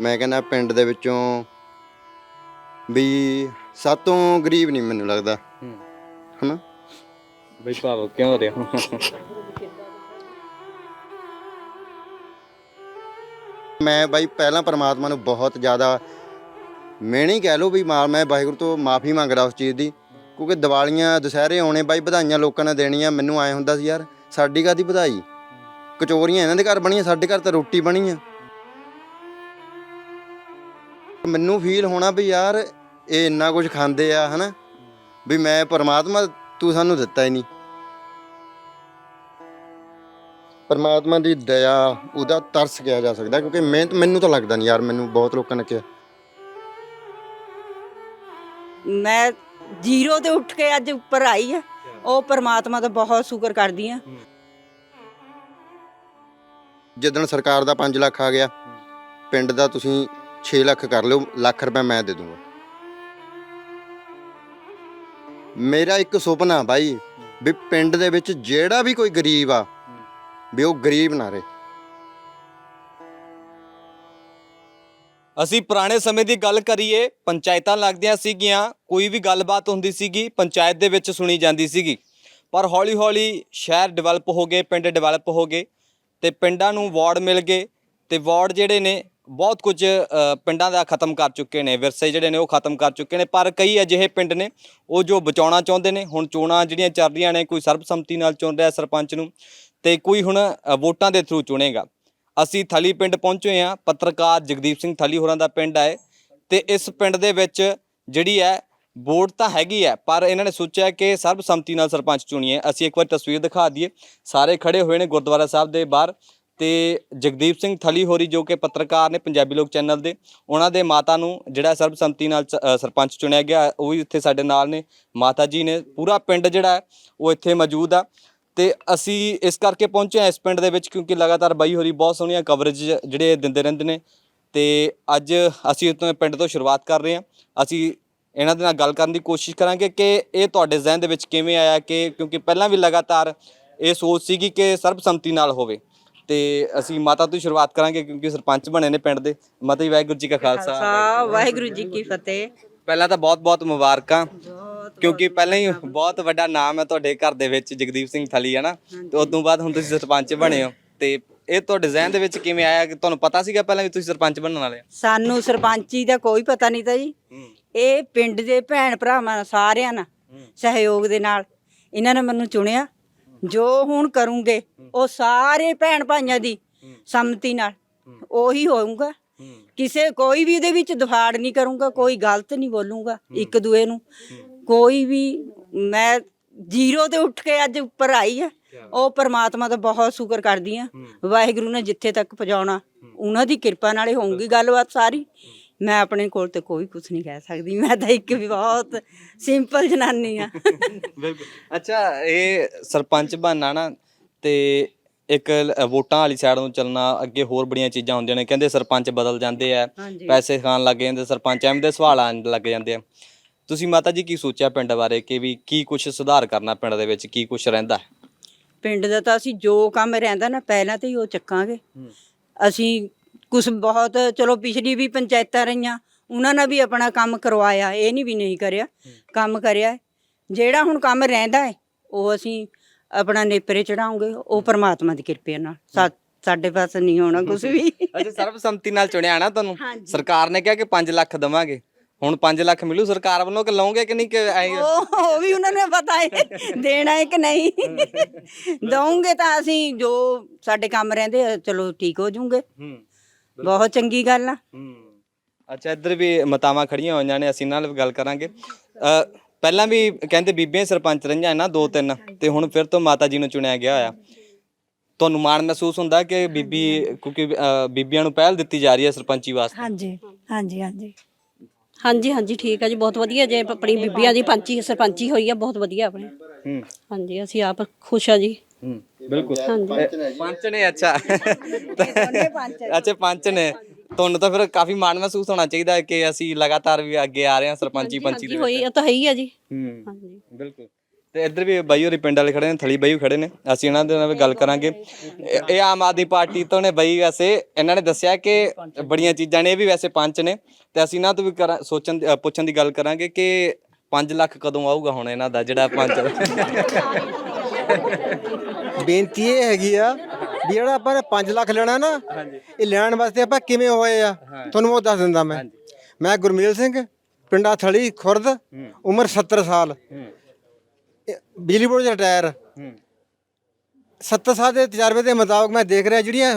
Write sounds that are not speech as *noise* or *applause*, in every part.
ਮੈਂ ਕਹਿੰਦਾ ਪਿੰਡ ਦੇ ਵਿੱਚੋਂ ਵੀ ਸਾਤੋਂ ਗਰੀਬ ਨਹੀਂ ਮੈਨੂੰ ਲੱਗਦਾ। ਹੂੰ। ਹਨਾ? ਬਈ ਭਾਵ ਕਿਉਂ ਹੋ ਰਿਹਾ? ਮੈਂ ਬਾਈ ਪਹਿਲਾਂ ਪਰਮਾਤਮਾ ਨੂੰ ਬਹੁਤ ਜ਼ਿਆਦਾ ਮੈਂ ਨਹੀਂ ਕਹਿ ਲਓ ਵੀ ਮਾ ਮੈਂ ਵਾਹਿਗੁਰੂ ਤੋਂ ਮਾਫੀ ਮੰਗਦਾ ਉਸ ਚੀਜ਼ ਦੀ। ਕਿਉਂਕਿ ਦੀਵਾਲੀਆਂ ਦੁਸਹਿਰੇ ਆਉਣੇ ਬਾਈ ਵਧਾਈਆਂ ਲੋਕਾਂ ਨੇ ਦੇਣੀਆਂ ਮੈਨੂੰ ਐ ਹੁੰਦਾ ਸੀ ਯਾਰ ਸਾਡੀ ਕਾਦੀ ਵਧਾਈ? ਕਚੋਰੀਆਂ ਇਹਨਾਂ ਦੇ ਘਰ ਬਣੀਆਂ ਸਾਡੇ ਘਰ ਤਾਂ ਰੋਟੀ ਬਣੀ ਆ। ਮੈਨੂੰ ਫੀਲ ਹੋਣਾ ਵੀ ਯਾਰ ਇਹ ਇੰਨਾ ਕੁਝ ਖਾਂਦੇ ਆ ਹਨਾ? ਵੀ ਮੈਂ ਪਰਮਾਤਮਾ ਤੂੰ ਸਾਨੂੰ ਦਿੱਤਾ ਹੀ ਨਹੀਂ। ਪਰਮਾਤਮਾ ਦੀ ਦਇਆ ਉਹਦਾ ਤਰਸ ਕਿਹਾ ਜਾ ਸਕਦਾ ਕਿਉਂਕਿ ਮਿਹਨਤ ਮੈਨੂੰ ਤਾਂ ਲੱਗਦਾ ਨਹੀਂ ਯਾਰ ਮੈਨੂੰ ਬਹੁਤ ਲੋਕਾਂ ਨੇ ਕਿਹਾ। ਮੈਂ ਜ਼ੀਰੋ ਤੇ ਉੱਠ ਕੇ ਅੱਜ ਉੱਪਰ ਆਈ ਆ ਉਹ ਪਰਮਾਤਮਾ ਦਾ ਬਹੁਤ ਸ਼ੁਕਰ ਕਰਦੀ ਆ। ਜਿੱਦਣ ਸਰਕਾਰ ਦਾ 5 ਲੱਖ ਆ ਗਿਆ ਪਿੰਡ ਦਾ ਤੁਸੀਂ 6 ਲੱਖ ਕਰ ਲਿਓ, ਲੱਖ ਰੁਪਏ ਮੈਂ ਦੇ ਦੂੰਗਾ। ਮੇਰਾ ਇੱਕ ਸੁਪਨਾ ਬਾਈ, ਵੀ ਪਿੰਡ ਦੇ ਵਿੱਚ ਜਿਹੜਾ ਵੀ ਕੋਈ ਗਰੀਬ ਆ, ਵੀ ਉਹ ਗਰੀਬ ਨਾ ਰਹੇ। ਅਸੀਂ ਪੁਰਾਣੇ ਸਮੇਂ ਦੀ ਗੱਲ ਕਰੀਏ, ਪੰਚਾਇਤਾਂ ਲੱਗਦੀਆਂ ਸੀਗੀਆਂ, ਕੋਈ ਵੀ ਗੱਲਬਾਤ ਹੁੰਦੀ ਸੀਗੀ, ਪੰਚਾਇਤ ਦੇ ਵਿੱਚ ਸੁਣੀ ਜਾਂਦੀ ਸੀਗੀ। ਪਰ ਹੌਲੀ-ਹੌਲੀ ਸ਼ਹਿਰ ਡਿਵੈਲਪ ਹੋ ਗਏ, ਪਿੰਡ ਡਿਵੈਲਪ ਹੋ ਗਏ, ਤੇ ਪਿੰਡਾਂ ਨੂੰ ਵਾਰਡ ਮਿਲ ਗਏ, ਤੇ ਵਾਰਡ ਜਿਹੜੇ ਨੇ ਬਹੁਤ ਕੁਝ ਪਿੰਡਾਂ ਦਾ ਖਤਮ ਕਰ ਚੁੱਕੇ ਨੇ, ਵਿਰਸੇ ਜਿਹੜੇ ਨੇ ਉਹ ਖਤਮ ਕਰ ਚੁੱਕੇ ਨੇ, ਪਰ ਕਈ ਅਜਿਹੇ ਪਿੰਡ ਨੇ, ਉਹ ਜੋ ਬਚਾਉਣਾ ਚਾਹੁੰਦੇ ਨੇ, ਹੁਣ ਚੋਣਾਂ ਜਿਹੜੀਆਂ ਚੱਲ ਰਹੀਆਂ ਨੇ, ਕੋਈ ਸਰਬਸੰਮਤੀ ਨਾਲ ਚੁਣ ਰਿਹਾ ਸਰਪੰਚ ਨੂੰ, ਤੇ ਕੋਈ ਹੁਣ ਵੋਟਾਂ ਦੇ ਥਰੂ ਚੁਣੇਗਾ। ਅਸੀਂ ਥਲੀ ਪਿੰਡ ਪਹੁੰਚੇ ਹਾਂ, ਪੱਤਰਕਾਰ ਜਗਦੀਪ ਸਿੰਘ ਥਲੀ ਹੋਰਾਂ ਦਾ ਪਿੰਡ ਹੈ ਤੇ ਇਸ ਪਿੰਡ ਦੇ ਵਿੱਚ ਜਿਹੜੀ ਹੈ, ਵੋਟ ਤਾਂ ਹੈਗੀ ਹੈ, ਪਰ ਇਹਨਾਂ ਨੇ ਸੋਚਿਆ ਕਿ ਸਰਬਸੰਮਤੀ ਨਾਲ ਸਰਪੰਚ ਚੁਣੀਏ। ਅਸੀਂ ਇੱਕ ਵਾਰ ਤਸਵੀਰ ਦਿਖਾ ਦਈਏ। ਸਾਰੇ ਖੜੇ ਹੋਏ ਨੇ ਗੁਰਦੁਆਰਾ ਸਾਹਿਬ ਦੇ ਬਾਹਰ। ਤੇ ਜਗਦੀਪ ਸਿੰਘ ਥਲੀ ਹੋਰੀ ਜੋ ਕਿ ਪੱਤਰਕਾਰ ਨੇ ਪੰਜਾਬੀ ਲੋਕ ਚੈਨਲ ਦੇ ਉਹਨਾਂ ਦੇ ਮਾਤਾ ਨੂੰ ਜਿਹੜਾ ਸਰਬਸੰਮਤੀ ਨਾਲ ਸ- ਅ, ਸਰਪੰਚ ਚੁਣਿਆ ਗਿਆ ਉਹ ਵੀ ਇੱਥੇ ਸਾਡੇ ਨਾਲ ਨੇ। ਮਾਤਾ ਜੀ ਨੇ ਪੂਰਾ ਪਿੰਡ ਜਿਹੜਾ ਹੈ ਉਹ ਇੱਥੇ ਮੌਜੂਦ ਆ। ਤੇ ਅਸੀਂ ਇਸ ਕਰਕੇ ਪਹੁੰਚੇ ਹਾਂ ਇਸ ਪਿੰਡ ਦੇ ਵਿੱਚ ਕਿਉਂਕਿ ਲਗਾਤਾਰ ਬਾਈ ਹੋਰੀ ਬਹੁਤ ਸੋਹਣੀਆਂ ਕਵਰੇਜ ਜਿਹੜੇ ਦਿੰਦੇ ਰਹਿੰਦੇ ਨੇ। ਤੇ ਅੱਜ ਅਸੀਂ ਇਸ ਪਿੰਡ ਤੋਂ ਸ਼ੁਰੂਆਤ ਕਰ ਰਹੇ ਹਾਂ। ਅਸੀਂ ਇਹਨਾਂ ਦੇ ਨਾਲ ਗੱਲ ਕਰਨ ਦੀ ਕੋਸ਼ਿਸ਼ ਕਰਾਂਗੇ ਕਿ ਇਹ ਤੁਹਾਡੇ ਜ਼ਿਹਨ ਦੇ ਵਿੱਚ ਕਿਵੇਂ ਆਇਆ ਕਿ ਕਿਉਂਕਿ ਪਹਿਲਾਂ ਵੀ ਲਗਾਤਾਰ ਇਹ ਸੋਚ ਸੀਗੀ ਕਿ ਸਰਬਸੰਮਤੀ ਨਾਲ ਹੋਵੇ। ਤੇ ਅਸੀਂ ਮਾਤਾ ਤੋਂ ਹੀ ਸ਼ੁਰੂਆਤ ਕਰਾਂਗੇ ਕਿਉਂਕਿ ਸਰਪੰਚ ਬਣੇ ਨੇ ਪਿੰਡ ਦੇ। ਮਾਤਾ ਜੀ ਵਾਹਿਗੁਰੂ ਜੀ ਕਾ ਖਾਲਸਾ। ਖਾਲਸਾ ਵਾਹਿਗੁਰੂ ਜੀ ਕੀ ਫਤਿਹ। ਪਹਿਲਾਂ ਤਾਂ ਬਹੁਤ-ਬਹੁਤ ਮੁਬਾਰਕਾਂ ਕਿਉਂਕਿ ਪਹਿਲਾਂ ਹੀ ਬਹੁਤ ਵੱਡਾ ਨਾਮ ਹੈ ਤੁਹਾਡੇ ਘਰ ਦੇ ਵਿੱਚ ਜਗਦੀਪ ਸਿੰਘ ਥਲੀ ਹੈ ਨਾ? ਤੇ ਉਸ ਤੋਂ ਬਾਅਦ ਹੁਣ ਤੁਸੀਂ ਸਰਪੰਚ ਬਣੇ ਹੋ। ਤੇ ਇਹ ਤੁਹਾਡੇ ਜ਼ਿਹਨ ਦੇ ਵਿੱਚ ਕਿਵੇਂ ਆਇਆ? ਕਿ ਤੁਹਾਨੂੰ ਪਤਾ ਸੀਗਾ ਪਹਿਲਾਂ ਵੀ ਤੁਸੀਂ ਸਰਪੰਚ ਬਣਨ ਵਾਲੇ ਸਾਨੂੰ ਸਰਪੰਚੀ ਦਾ ਕੋਈ ਪਤਾ ਨਹੀਂ ਤਾਂ ਜੀ। ਇਹ ਪਿੰਡ ਦੇ ਭੈਣ ਭਰਾਵਾਂ ਸਾਰਿਆਂ ਨਾਲ ਸਹਿਯੋਗ ਦੇ ਨਾਲ ਇਹਨਾਂ ਨੇ ਮੈਨੂੰ ਚੁਣਿਆ। ਜੋ ਹੁਣ ਕਰੂੰਗੇ ਉਹ ਸਾਰੇ ਭੈਣ ਭਾਈਆਂ ਦੀ ਸੰਮਤੀ ਨਾਲ। ਉਹੀ ਹੋਊਗਾ। ਕਿਸੇ ਕੋਈ ਵੀ ਉਹਦੇ ਵਿੱਚ ਦਫਾੜ ਨਹੀਂ ਕਰੂੰਗਾ ਕੋਈ ਗਲਤ ਨਹੀਂ ਬੋਲੂੰਗਾ ਇੱਕ ਦੂਏ ਨੂੰ। ਕੋਈ ਵੀ ਮੈਂ ਜ਼ੀਰੋ ਤੇ ਉੱਠ ਕੇ ਅੱਜ ਉੱਪਰ ਆਈ ਆ ਉਹ ਪਰਮਾਤਮਾ ਦਾ ਬਹੁਤ ਸ਼ੁਕਰ ਕਰਦੀ ਆ। ਵਾਹਿਗੁਰੂ ਨੇ ਜਿੱਥੇ ਤੱਕ ਪਹੁੰਚਾਉਣਾ ਉਹਨਾਂ ਦੀ ਕਿਰਪਾ ਨਾਲੇ ਹੋਊਗੀ ਗੱਲਬਾਤ ਸਾਰੀ। ਮੈਂ ਆਪਣੇ ਕੋਲ ਤੇ ਕੋਈ ਕੁਝ ਨਹੀਂ ਕਹਿ ਸਕਦੀ। ਮੈਂ ਤਾਂ ਇੱਕ ਵੀ ਬਹੁਤ ਸਿੰਪਲ ਜਨਾਨੀ ਆ। ਬਿਲਕੁਲ। ਅੱਛਾ ਇਹ ਸਰਪੰਚ ਬਣਨਾ ਨਾ ਤੇ ਇੱਕ ਲ- ਵੋਟਾਂ ਵਾਲੀ ਸਾਈਡ ਨੂੰ ਚੱਲਣਾ ਅੱਗੇ ਹੋਰ ਬੜੀਆਂ ਚੀਜ਼ਾਂ ਹੁੰਦੀਆਂ ਨੇ। ਕਹਿੰਦੇ ਸਰਪੰਚ ਬਦਲ ਜਾਂਦੇ ਆ ਹਾਂਜੀ। ਪੈਸੇ ਖਾਣ ਲੱਗ ਜਾਂਦੇ ਸਰਪੰਚ ਐਵੇਂ ਦੇ ਸਵਾਲ ਆਉਣ ਲੱਗ ਜਾਂਦੇ ਆ। ਤੁਸੀਂ ਮਾਤਾ ਜੀ ਕੀ ਸੋਚਿਆ ਪਿੰਡ ਬਾਰੇ ਕਿ ਵੀ ਕੀ ਕੁਝ ਸੁਧਾਰ ਕਰਨਾ ਪਿੰਡ ਦੇ ਵਿੱਚ ਕੀ ਕੁਝ ਰਹਿੰਦਾ? ਪਿੰਡ ਦਾ ਤਾਂ ਅਸੀਂ ਜੋ ਕੰਮ ਰਹਿੰਦਾ ਨਾ ਪਹਿਲਾਂ ਤੇ ਹੀ ਉਹ ਚੱਕਾਂਗੇ। ਅਸੀਂ ਕੁਝ ਬਹੁਤ ਚਲੋ ਪਿਛਲੀ ਵੀ ਪੰਚਾਇਤਾਂ ਰਹੀਆਂ ਉਹਨਾਂ ਨੇ ਵੀ ਆਪਣਾ ਕੰਮ ਕਰਵਾਇਆ ਇਹ ਨਹੀਂ ਵੀ ਨਹੀਂ ਕਰਿਆ ਕੰਮ ਕਰਿਆ। ਹੈ। ਜਿਹੜਾ ਹੁਣ ਕੰਮ ਰਹਿੰਦਾ ਹੈ ਉਹ ਅਸੀਂ ਆਪਣਾ ਨੇਪਰੇ ਚੜਾਉਂਗੇ ਉਹ ਪਰਮਾਤਮਾ ਦੀ ਕਿਰਪਾ ਨਾਲ। ਸਾ- ਸਾਡੇ ਪਾਸ ਨਹੀਂ ਹੋਣਾ ਕੁਝ ਵੀ। ਅੱਛਾ ਸਰਬਸੰਮਤੀ ਨਾਲ ਚੁਣਿਆ ਨਾ ਤੁਹਾਨੂੰ? ਹਾਂਜੀ। ਸਰਕਾਰ ਨੇ ਕਿਹਾ ਕਿ 5 ਲੱਖ ਦਵਾਂਗੇ। ਹੁਣ 5 ਲੱਖ ਮਿਲੂ ਸਰਕਾਰ ਵੱਲੋਂ ਕਿ ਲਓਗੇ ਕਿ ਨਹੀਂ ਕਿ ਐਂ ਹੀ? ਉਹ ਉਹ ਵੀ ਉਹਨਾਂ ਨੂੰ ਪਤਾ ਹੈ ਦੇਣਾ ਹੈ ਕਿ ਨਹੀਂ? ਦਵਾਂਗੇ ਤਾਂ ਅਸੀਂ ਜੋ ਸਾਡੇ ਕੰਮ ਰਹਿੰਦੇ ਆ ਚਲੋ ਠੀਕ ਹੋ ਜਾਊਗੇ ਹੂੰ। ਬਹੁਤ ਚੰਗੀ ਗੱਲ ਆ। ਹੂੰ। ਅੱਛਾ ਇੱਧਰ ਵੀ ਮਤਾਵਾਂ ਖੜੀਆਂ ਹੋਈਆਂ ਨੇ ਅਸੀਂ ਨਾਲ ਵੀ ਗੱਲ ਕਰਾਂਗੇ। ਅ, ਪਹਿਲਾਂ ਵੀ ਕਹਿੰਦੇ ਬੀਬੀਆਂ ਹੀ ਸਰਪੰਚ ਰਹੀਆਂ ਨਾ ਦੋ ਤਿੰਨ ਤੇ ਹੁਣ ਫਿਰ ਤੋਂ ਮਾਤਾ ਜੀ ਨੂੰ ਚੁਣਿਆ ਗਿਆ ਹੋਇਆ। ਤੁਹਾਨੂੰ ਮਾਣ ਮਹਿਸੂਸ ਹੁੰਦਾ ਕਿ ਬੀਬੀ ਕਿਉਂਕਿ ਅ, ਬੀਬੀਆਂ ਨੂੰ ਪਹਿਲ ਦਿੱਤੀ ਜਾ ਰਹੀ ਹੈ ਸਰਪੰਚੀ ਵਾਸਤੇ? ਹਾਂਜੀ ਹਾਂਜੀ ਹਾਂਜੀ। ਹਾਂਜੀ ਹਾਂਜੀ ਠੀਕ ਹੈ ਜੀ ਬਹੁਤ ਵਧੀਆ ਜੇ ਆਪਣੀ ਬੀਬੀਆਂ ਦੀ ਪੰਚੀ ਸਰਪੰਚੀ ਹੋਈ ਹੈ ਬਹੁਤ ਵਧੀਆ ਆਪਣੇ। ਹੂੰ। ਹਾਂਜੀ ਅਸੀਂ ਆਪ ਖੁਸ਼ ਆ ਜੀ। ਹੂੰ। ਬਿਲਕੁਲ। ਹਾਂਜੀ ਪੰਚ ਨੇ ਅੱਛਾ। ਅੱਛਾ ਪੰਚ ਨੇ। ਤੁਹਾਨੂੰ ਤਾਂ ਫਿਰ ਕਾਫੀ ਮਾਣ ਮਹਿਸੂਸ ਹੋਣਾ ਚਾਹੀਦਾ ਕਿ ਅਸੀਂ ਲਗਾਤਾਰ ਵੀ ਅੱਗੇ ਆ ਰਹੇ ਹਾਂ ਸਰਪੰਚੀ ਪੰਚੀ ਦੇ ਹੋਈ ਉਹ ਤਾਂ ਹੈ ਹੀ ਆ ਜੀ। ਹੂੰ ਹਾਂਜੀ। ਬਿਲਕੁਲ। ਤੇ ਇੱਧਰ ਵੀ ਬਾਈ ਹੋਰੀ ਪਿੰਡ ਵਾਲੇ ਖੜੇ ਨੇ ਥਲੀ ਬਾਈ ਵੀ ਖੜੇ ਨੇ। ਅਸੀਂ ਇਹਨਾਂ ਦੇ ਨਾਲ ਵੀ ਗੱਲ ਕਰਾਂਗੇ। ਇਹ ਇਹ ਆਮ ਆਦਮੀ ਪਾਰਟੀ ਤੋਂ ਨੇ ਬਾਈ ਵੈਸੇ ਇਹਨਾਂ ਨੇ ਦੱਸਿਆ ਕਿ ਬੜੀਆਂ ਚੀਜ਼ਾਂ ਨੇ ਇਹ ਵੀ ਵੈਸੇ ਪੰਚ ਨੇ। ਤੇ ਅਸੀਂ ਇਹਨਾਂ ਤੋਂ ਵੀ ਕਰਾਂ ਸੋਚਣ ਦੀ- ਅ, ਪੁੱਛਣ ਦੀ ਗੱਲ ਕਰਾਂਗੇ ਕਿ 5 ਲੱਖ ਕਦੋਂ ਆਊਗਾ ਹੁਣ ਇਹਨਾਂ ਦਾ ਜਿਹੜਾ ਪੰਚ *laughs* ਬੇਨਤੀ ਇਹ ਹੈਗੀ ਆ ਵੀ ਜਿਹੜਾ ਆਪਾਂ ਨੇ 5 ਲੱਖ ਲੈਣਾ ਨਾ ਇਹ ਲੈਣ ਵਾਸਤੇ ਆਪਾਂ ਕਿਵੇਂ ਹੋਏ ਆ ਤੁਹਾਨੂੰ ਉਹ ਦੱਸ ਦਿੰਦਾ ਮੈਂ। ਮੈਂ ਗੁਰਮੇਲ ਸਿੰਘ ਪਿੰਡਾ ਥਲੀ ਖੁਰਦ ਉਮਰ 70 ਸਾਲ। ਇਹ ਬਿਜਲੀ ਬੋਰਡ ਚ ਰਿਟਾਇਰ। 70 ਸਾਲ ਦੇ ਤਜਰਬੇ ਦੇ ਮੁਤਾਬਕ ਮੈਂ ਦੇਖ ਰਿਹਾ ਜਿਹੜੀਆਂ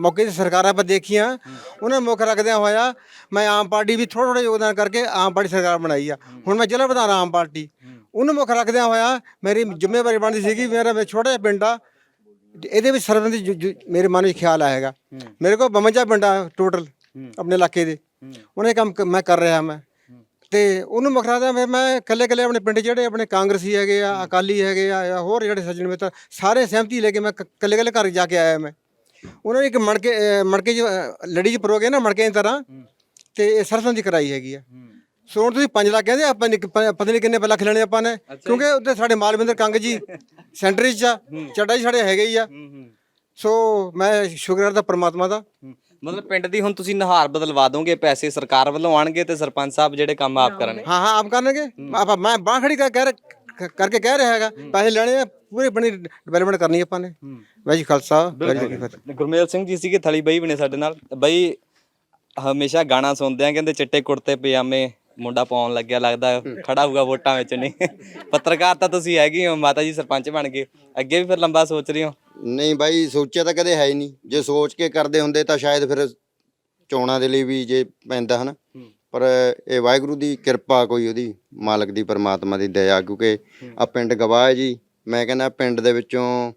ਮੌਕੇ ਤੇ ਸਰਕਾਰਾਂ ਆਪਾਂ ਦੇਖੀਆਂ ਉਹਨਾਂ ਮੁੱਖ ਰੱਖਦਿਆਂ ਹੋਇਆ ਮੈਂ ਆਮ ਪਾਰਟੀ ਵੀ ਥੋੜਾ ਥੋੜਾ ਯੋਗਦਾਨ ਕਰਕੇ ਆਮ ਪਾਰਟੀ ਸਰਕਾਰ ਬਣਾਈ ਆ। ਹੁਣ ਮੈਂ ਜ਼ਿਲ੍ਹਾ ਪ੍ਰਧਾਨ ਆਮ ਪਾਰਟੀ। ਉਹਨੂੰ ਮੁੱਖ ਰੱਖਦਿਆਂ ਹੋਇਆ ਮੇਰੀ ਜ਼ਿੰਮੇਵਾਰੀ ਬਣਦੀ ਸੀਗੀ ਮੇਰਾ ਮੈਂ ਛੋਟਾ ਜਿਹਾ ਪਿੰਡ ਆ ਇਹਦੇ ਵਿੱਚ ਜੋ- ਜੋ ਮੇਰੇ ਮਨ ਵਿੱਚ ਖਿਆਲ ਆਏਗਾ ਮੇਰੇ ਕੋਲ 52 ਪਿੰਡਾਂ ਟੋਟਲ ਆਪਣੇ ਇਲਾਕੇ ਦੇ। ਉਹਨੇ ਕੰਮ ਮੈਂ ਕਰ ਰਿਹਾ ਮੈਂ। ਤੇ ਉਹਨੂੰ ਮੁੱਖ ਰੱਖਦਿਆਂ ਫਿਰ ਮੈਂ ਇਕੱਲੇ ਇਕੱਲੇ ਆਪਣੇ ਪਿੰਡ ਜਿਹੜੇ ਆਪਣੇ ਕਾਂਗਰਸੀ ਹੈਗੇ ਆ ਅਕਾਲੀ ਹੈਗੇ ਆ ਜਾਂ ਹੋਰ ਜਿਹੜੇ ਸੱਜਣ ਮਿੱਤਰ ਸਾਰੇ ਸਹਿਮਤੀ ਲੈ ਕੇ ਮੈਂ ਇਕੱਲੇ ਇਕੱਲੇ ਘਰ ਜਾ ਕੇ ਆਇਆ ਮੈਂ। ਉਹਨਾਂ ਨੇ ਇੱਕ ਚ ਅਹ ਲੜੀ ਚ ਪਰੋਗੇ ਨਾ ਮਣਕੇ ਦੀ ਤਰ੍ਹਾਂ। ਤੇ ਇਹ ਸਰਸੰਦੀ ਕਰਾਈ ਹੈਗੀ ਆ। ਸੋ ਹੁਣ ਤੁਸੀਂ 5 ਲੱਖ ਕਹਿੰਦੇ ਆਪਾਂ ਨੇ ਕਿ- ਪ- ਪਤਾ ਨਹੀਂ ਕਿੰਨੇ ਲੱਖ ਲੈਣੇ ਆਪਾਂ ਨੇ। ਕਿਉਂਕਿ ਉੱਤੇ ਸਾਡੇ ਮਾਲਵਿੰਦਰ ਕੰਗ ਜੀ ਸੈਂਟਰ 'ਚ ਆ ਚੱਡਾ ਜੀ ਸਾਡੇ ਹੈਗੇ ਹੀ ਆ। ਸੋ ਮੈਂ ਸ਼ੁਕਰ ਕਰਦਾ ਪ੍ਰਮਾਤਮਾ ਦਾ। ਮਤਲਬ ਪਿੰਡ ਦੀ ਹੁਣ ਤੁਸੀਂ ਨਹਾਰ ਬਦਲਵਾ ਦੋਗੇ ਪੈਸੇ ਸਰਕਾਰ ਵੱਲੋਂ ਆਣਗੇ ਤੇ ਸਰਪੰਚ ਸਾਹਿਬ ਜਿਹੜੇ ਕੰਮ ਆਪ ਕਰਨਗੇ? ਹਾਂ ਹਾਂ ਆਪ ਕਰਨਗੇ। ਆਪਾਂ ਮੈਂ ਬਾਂਹ ਖੜੀ ਕਰ ਕਰਕੇ ਕਹਿ ਰਿਹਾ ਹੈਗਾ ਪੈਸੇ ਲੈਣੇ ਆ ਪੂਰੇ ਬਣੀ ਡਿਵੈਲਪਮੈਂਟ ਕਰਨੀ ਆਪਾਂ ਨੇ। ਵਾਹਿਗੁਰੂ ਜੀ ਖਾਲਸਾ ਵਾਹਿਗੁਰੂ ਜੀ ਕੀ ਫਤਿਹ। ਗੁਰਮੇਲ ਸਿੰਘ ਜੀ ਸੀਗੇ ਥਲੀ ਬਾਈ ਬਣੇ ਸਾਡੇ ਨਾਲ। ਬਾਈ ਹਮੇਸ਼ਾ ਗਾਣਾ ਸੁਣਦੇ ਆ ਕਹਿੰਦੇ ਚਿੱਟੇ ਕੁੜਤੇ ਪਜਾਮੇ ਮੁੰਡਾ ਪਾਉਣ ਲੱਗਿਆ ਲੱਗਦਾ ਖੜਾ ਹੋਊਗਾ ਵੋਟਾਂ ਵਿੱਚ ਨਹੀਂ। ਪੱਤਰਕਾਰ ਤਾਂ ਤੁਸੀਂ ਹੈਗੇ ਹੋ ਮਾਤਾ ਜੀ ਸਰਪੰਚ ਬਣ ਗਏ। ਅੱਗੇ ਵੀ ਫਿਰ ਲੰਬਾ ਸੋਚ ਰਹੇ ਹੋ? ਨਹੀਂ ਬਾਈ ਸੋਚਿਆ ਤਾਂ ਕਦੇ ਹੈ ਹੀ ਨਹੀਂ। ਜੇ ਸੋਚ ਕੇ ਕਰਦੇ ਹੁੰਦੇ ਤਾਂ ਸ਼ਾਇਦ ਫਿਰ ਚੋਣਾਂ ਦੇ ਲਈ ਵੀ ਜੇ ਪੈਂਦਾ ਹਨਾ। ਪਰ ਇਹ ਵਾਹਿਗੁਰੂ ਦੀ ਕਿਰਪਾ ਕੋਈ ਉਹਦੀ ਮਾਲਕ ਦੀ ਪਰਮਾਤਮਾ ਦੀ ਦਇਆ ਕਿਉਂਕਿ ਆ ਪਿੰਡ ਗਵਾਹ ਹੈ ਜੀ। ਮੈਂ ਕਹਿੰਦਾ ਪਿੰਡ ਦੇ ਵਿੱਚੋਂ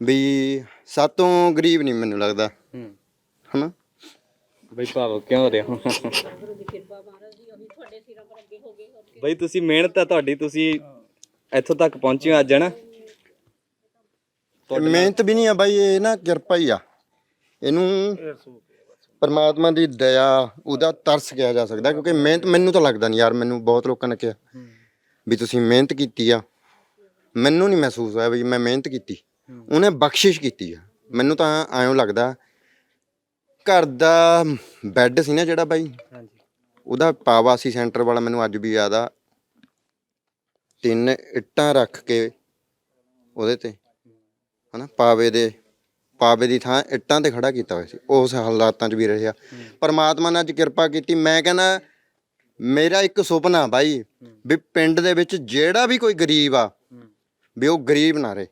ਵੀ ਸਾਤੋਂ ਗਰੀਬ ਨਹੀਂ ਮੈਨੂੰ ਲੱਗਦਾ। ਹਨਾ? ਬਈ ਭਾਵੋ ਕਿਉਂ ਹੋ ਰਹੇ ਹੋ? ਬਈ ਤੁਸੀਂ ਮਿਹਨਤ ਹੈ ਤੁਹਾਡੀ ਤੁਸੀਂ ਇੱਥੋਂ ਤੱਕ ਪਹੁੰਚੇ ਹੋ ਅੱਜ ਨਾ? ਮਿਹਨਤ ਵੀ ਨਹੀਂ ਆ ਬਾਈ ਇਹ ਨਾ ਕਿਰਪਾ ਹੀ ਆ। ਇਹਨੂੰ ਪਰਮਾਤਮਾ ਦੀ ਦਇਆ ਉਹਦਾ ਤਰਸ ਕਿਹਾ ਜਾ ਸਕਦਾ ਕਿਉਂਕਿ ਮਿਹਨਤ ਮੈਨੂੰ ਤਾਂ ਲੱਗਦਾ ਨਹੀਂ ਯਾਰ ਮੈਨੂੰ ਬਹੁਤ ਲੋਕਾਂ ਨੇ ਕਿਹਾ ਵੀ ਤੁਸੀਂ ਮਿਹਨਤ ਕੀਤੀ ਆ। ਮੈਨੂੰ ਨਹੀਂ ਮਹਿਸੂਸ ਹੋਇਆ ਵੀ ਮੈਂ ਮਿਹਨਤ ਕੀਤੀ। ਉਹਨੇ ਬਖਸ਼ਿਸ਼ ਕੀਤੀ ਆ। ਮੈਨੂੰ ਤਾਂ ਐਂ ਲੱਗਦਾ ਘਰ ਦਾ ਬੈੱਡ ਸੀ ਨਾ ਜਿਹੜਾ ਬਾਈ? ਉਹਦਾ ਪਾਵਾਸੀ ਸੈਂਟਰ ਵਾਲਾ ਮੈਨੂੰ ਅੱਜ ਵੀ ਯਾਦ ਆ। ਤਿੰਨ ਇੱਟਾਂ ਰੱਖ ਕੇ ਉਹਦੇ ਤੇ ਹਨਾ? ਪਾਵੇ ਦੇ ਪਾਵੇ ਦੀ ਥਾਂ ਇੱਟਾਂ ਤੇ ਖੜਾ ਕੀਤਾ ਹੋਇਆ ਸੀ। ਉਸ ਹਾਲਾਤਾਂ 'ਚ ਵੀ ਰਿਹਾ ਪਰਮਾਤਮਾ ਨੇ ਅੱਜ ਕਿਰਪਾ ਕੀਤੀ। ਮੈਂ ਕਹਿੰਦਾ ਮੇਰਾ ਇੱਕ ਸੁਪਨਾ ਬਾਈ ਵੀ ਪਿੰਡ ਦੇ ਵਿੱਚ ਜਿਹੜਾ ਵੀ ਕੋਈ ਗਰੀਬ ਆ ਵੀ ਉਹ ਗਰੀਬ ਨਾ ਰਹੇ।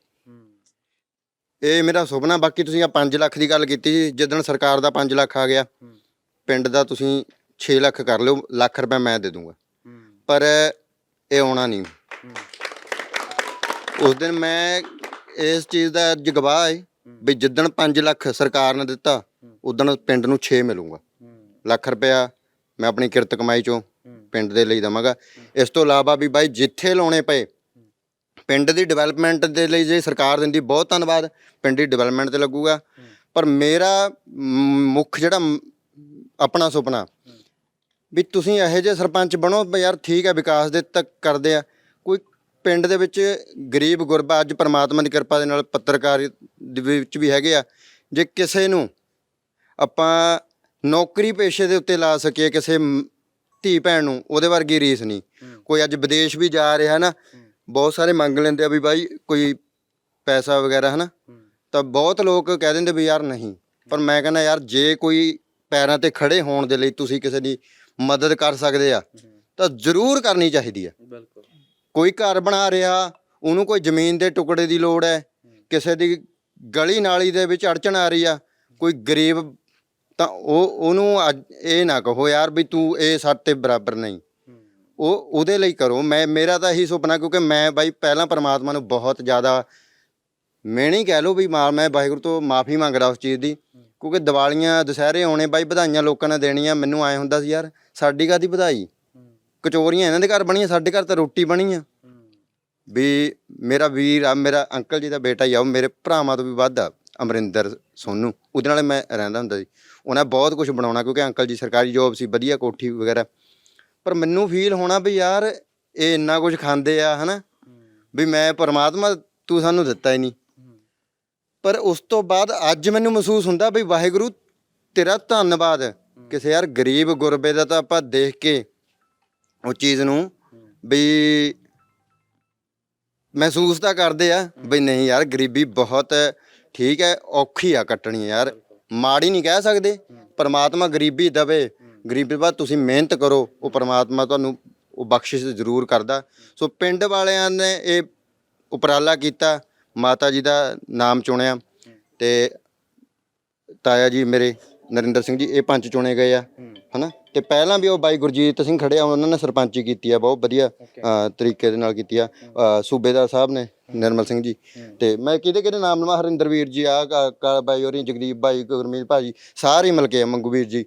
ਇਹ ਮੇਰਾ ਸੁਪਨਾ ਬਾਕੀ ਤੁਸੀਂ ਆ 5 ਲੱਖ ਦੀ ਗੱਲ ਕੀਤੀ ਸੀ ਜਿੱਦਣ ਸਰਕਾਰ ਦਾ 5 ਲੱਖ ਆ ਗਿਆ ਪਿੰਡ ਦਾ ਤੁਸੀਂ 6 ਲੱਖ ਕਰ ਲਿਓ ਲੱਖ ਰੁਪਏ ਮੈਂ ਦੇ ਦੂੰਗਾ। ਪਰ ਇਹ ਆਉਣਾ ਨਹੀਂ। ਉਸ ਦਿਨ ਮੈਂ ਇਸ ਚੀਜ਼ ਦਾ ਅੱਜ ਗਵਾਹ ਹੈ। ਵੀ ਜਿੱਦਣ 5 ਲੱਖ ਸਰਕਾਰ ਨੇ ਦਿੱਤਾ ਉਦਣ ਪਿੰਡ ਨੂੰ 6 ਮਿਲੂਗਾ। ਲੱਖ ਰੁਪਇਆ ਮੈਂ ਆਪਣੀ ਕਿਰਤ ਕਮਾਈ ਚੋਂ ਪਿੰਡ ਦੇ ਲਈ ਦਵਾਂਗਾ। ਇਸ ਤੋਂ ਇਲਾਵਾ ਵੀ ਬਾਈ ਜਿੱਥੇ ਲਾਉਣੇ ਪਏ ਪਿੰਡ ਦੀ ਡਿਵੈਲਪਮੈਂਟ ਦੇ ਲਈ ਜੇ ਸਰਕਾਰ ਦਿੰਦੀ ਬਹੁਤ ਧੰਨਵਾਦ। ਪਿੰਡ ਦੀ ਡਿਵੈਲਪਮੈਂਟ ਤੇ ਲੱਗੂਗਾ। ਪਰ ਮੇਰਾ ਮੁੱਖ ਜਿਹੜਾ ਆਪਣਾ ਸੁਪਨਾ ਵੀ ਤੁਸੀਂ ਇਹੋ ਜਿਹੇ ਸਰਪੰਚ ਬਣੋ ਯਾਰ ਠੀਕ ਹੈ ਵਿਕਾਸ ਦੇ ਤੱਕ ਕਰਦੇ ਆ। ਕੋਈ ਪਿੰਡ ਦੇ ਵਿੱਚ ਗਰੀਬ ਗੁਰਬਾ ਅੱਜ ਪ੍ਰਮਾਤਮਾ ਦੀ ਕਿਰਪਾ ਦੇ ਨਾਲ ਪੱਤਰਕਾਰ ਦੇ ਵਿੱਚ ਵੀ ਹੈਗੇ ਆ। ਜੇ ਕਿਸੇ ਨੂੰ ਆਪਾਂ ਨੌਕਰੀ ਪੇਸ਼ੇ ਦੇ ਉੱਤੇ ਲਾ ਸਕੀਏ ਕਿਸੇ ਧੀ ਭੈਣ ਨੂੰ ਉਹਦੇ ਵਰਗੀ ਰੀਸ ਨਹੀਂ। ਕੋਈ ਅੱਜ ਵਿਦੇਸ਼ ਵੀ ਜਾ ਰਿਹਾ ਨਾ ਬਹੁਤ ਸਾਰੇ ਮੰਗ ਲੈਂਦੇ ਆ ਵੀ ਬਾਈ ਕੋਈ ਪੈਸਾ ਵਗੈਰਾ ਹਨਾ? ਤਾਂ ਬਹੁਤ ਲੋਕ ਕਹਿ ਦਿੰਦੇ ਵੀ ਯਾਰ ਨਹੀਂ। ਪਰ ਮੈਂ ਕਹਿੰਦਾ ਯਾਰ ਜੇ ਕੋਈ ਪੈਰਾਂ ਤੇ ਖੜੇ ਹੋਣ ਦੇ ਲਈ ਤੁਸੀਂ ਕਿਸੇ ਦੀ ਮਦਦ ਕਰ ਸਕਦੇ ਆ ਤਾਂ ਜ਼ਰੂਰ ਕਰਨੀ ਚਾਹੀਦੀ ਆ। ਬਿਲਕੁਲ। ਕੋਈ ਘਰ ਬਣਾ ਰਿਹਾ ਉਹਨੂੰ ਕੋਈ ਜ਼ਮੀਨ ਦੇ ਟੁਕੜੇ ਦੀ ਲੋੜ ਹੈ ਕਿਸੇ ਦੀ ਗਲੀ ਨਾਲੀ ਦੇ ਵਿੱਚ ਅੜਚਣ ਆ ਰਹੀ ਆ ਕੋਈ ਗਰੀਬ ਤਾਂ ਉਹ ਉਹਨੂੰ ਇਹ ਨਾ ਕਹੋ ਯਾਰ ਵੀ ਤੂੰ ਇਹ ਸਾਡੇ ਤੇ ਬਰਾਬਰ ਨਹੀਂ। ਉਹ ਉਹਦੇ ਲਈ ਕਰੋ। ਮੈਂ, ਮੇਰਾ ਤਾਂ ਇਹੀ ਸੁਪਨਾ ਕਿਉਂਕਿ ਮੈਂ ਬਾਈ ਪਹਿਲਾਂ ਪਰਮਾਤਮਾ ਨੂੰ ਬਹੁਤ ਜ਼ਿਆਦਾ ਮਿਹਣੀ ਕਹਿ ਲਓ ਵੀ ਮਾ ਮੈਂ ਵਾਹਿਗੁਰੂ ਤੋਂ ਮਾਫੀ ਮੰਗਦਾ ਉਸ ਚੀਜ਼ ਦੀ। ਕਿਉਂਕਿ ਦੀਵਾਲੀਆਂ, ਦੁਸਹਿਰੇ ਆਉਣੇ ਬਾਈ ਵਧਾਈਆਂ ਲੋਕਾਂ ਨੇ ਦੇਣੀਆਂ। ਮੈਨੂੰ ਐ ਹੁੰਦਾ ਸੀ ਯਾਰ, ਸਾਡੀ ਕਾਦੀ ਵਧਾਈ? ਕਚੋਰੀਆਂ ਇਹਨਾਂ ਦੇ ਘਰ ਬਣੀਆਂ, ਸਾਡੇ ਘਰ ਤਾਂ ਰੋਟੀ ਬਣੀ ਆ ਵੀ ਮੇਰਾ ਵੀਰ ਆ, ਮੇਰਾ ਅੰਕਲ ਜੀ ਦਾ ਬੇਟਾ ਹੀ ਆ, ਉਹ ਮੇਰੇ ਭਰਾਵਾਂ ਤੋਂ ਵੀ ਵੱਧ ਆ, ਅਮਰਿੰਦਰ ਸੋਨੂ। ਉਹਦੇ ਨਾਲ ਮੈਂ ਰਹਿੰਦਾ ਹੁੰਦਾ ਸੀ। ਉਹਨਾਂ ਬਹੁਤ ਕੁਝ ਬਣਾਉਣਾ ਕਿਉਂਕਿ ਅੰਕਲ ਜੀ ਸਰਕਾਰੀ ਜੋਬ ਸੀ, ਵਧੀਆ ਕੋਠੀ ਵਗੈਰਾ। ਪਰ ਮੈਨੂੰ ਫੀਲ ਹੋਣਾ ਵੀ ਯਾਰ ਇਹ ਇੰਨਾ ਕੁਝ ਖਾਂਦੇ ਆ, ਹਨਾ? ਵੀ ਮੈਂ ਪਰਮਾਤਮਾ ਤੂੰ ਸਾਨੂੰ ਦਿੱਤਾ ਹੀ ਨਹੀਂ। ਪਰ ਉਸ ਤੋਂ ਬਾਅਦ ਅੱਜ ਮੈਨੂੰ ਮਹਿਸੂਸ ਹੁੰਦਾ ਵੀ ਵਾਹਿਗੁਰੂ ਤੇਰਾ ਧੰਨਵਾਦ ਕਿਸੇ ਯਾਰ ਗਰੀਬ ਗੁਰਬੇ ਦਾ ਤਾਂ ਆਪਾਂ ਦੇਖ ਕੇ ਉਹ ਚੀਜ਼ ਨੂੰ ਵੀ ਮਹਿਸੂਸ ਤਾਂ ਕਰਦੇ ਆ ਵੀ ਨਹੀਂ ਯਾਰ ਗਰੀਬੀ ਬਹੁਤ ਠੀਕ ਹੈ, ਔਖੀ ਆ ਕੱਟਣੀ ਯਾਰ। ਮਾੜੀ ਨਹੀਂ ਕਹਿ ਸਕਦੇ। ਪਰਮਾਤਮਾ ਗਰੀਬੀ ਦਵੇ। ਗਰੀਬੀ ਬਾਅਦ ਤੁਸੀਂ ਮਿਹਨਤ ਕਰੋ ਉਹ ਪਰਮਾਤਮਾ ਤੁਹਾਨੂੰ ਉਹ ਬਖਸ਼ਿਸ਼ ਜ਼ਰੂਰ ਕਰਦਾ। ਸੋ ਪਿੰਡ ਵਾਲਿਆਂ ਨੇ ਇਹ ਉਪਰਾਲਾ ਕੀਤਾ ਮਾਤਾ ਜੀ ਦਾ ਨਾਮ ਚੁਣਿਆ ਤੇ ਤਾਇਆ ਜੀ ਮੇਰੇ ਨਰਿੰਦਰ ਸਿੰਘ ਜੀ ਇਹ ਪੰਚ ਚੁਣੇ ਗਏ ਆ ਹਨਾ? ਤੇ ਪਹਿਲਾਂ ਵੀ ਉਹ ਬਾਈ ਗੁਰਜੀਤ ਸਿੰਘ ਖੜੇ ਆ ਉਹਨਾਂ ਨੇ ਸਰਪੰਚੀ ਕੀਤੀ ਆ ਬਹੁਤ ਵਧੀਆ ਤਰੀਕੇ ਦੇ ਨਾਲ ਕੀਤੀ ਆ। ਸੂਬੇਦਾਰ ਸਾਹਿਬ ਨੇ ਨਿਰਮਲ ਸਿੰਘ ਜੀ। ਤੇ ਮੈਂ ਕਿਹਦੇ ਕਿਹਦੇ ਨਾਮ ਲਵਾਂ? ਹਰਿੰਦਰ ਵੀਰ ਜੀ ਆ ਬਾਈ ਹੋਰੀ ਜਗਦੀਪ ਬਾਈ ਗੁਰਮੀਤ ਭਾਜੀ ਸਾਰੇ ਮਿਲ ਕੇ ਮੰਗੂ ਵੀਰ ਜੀ।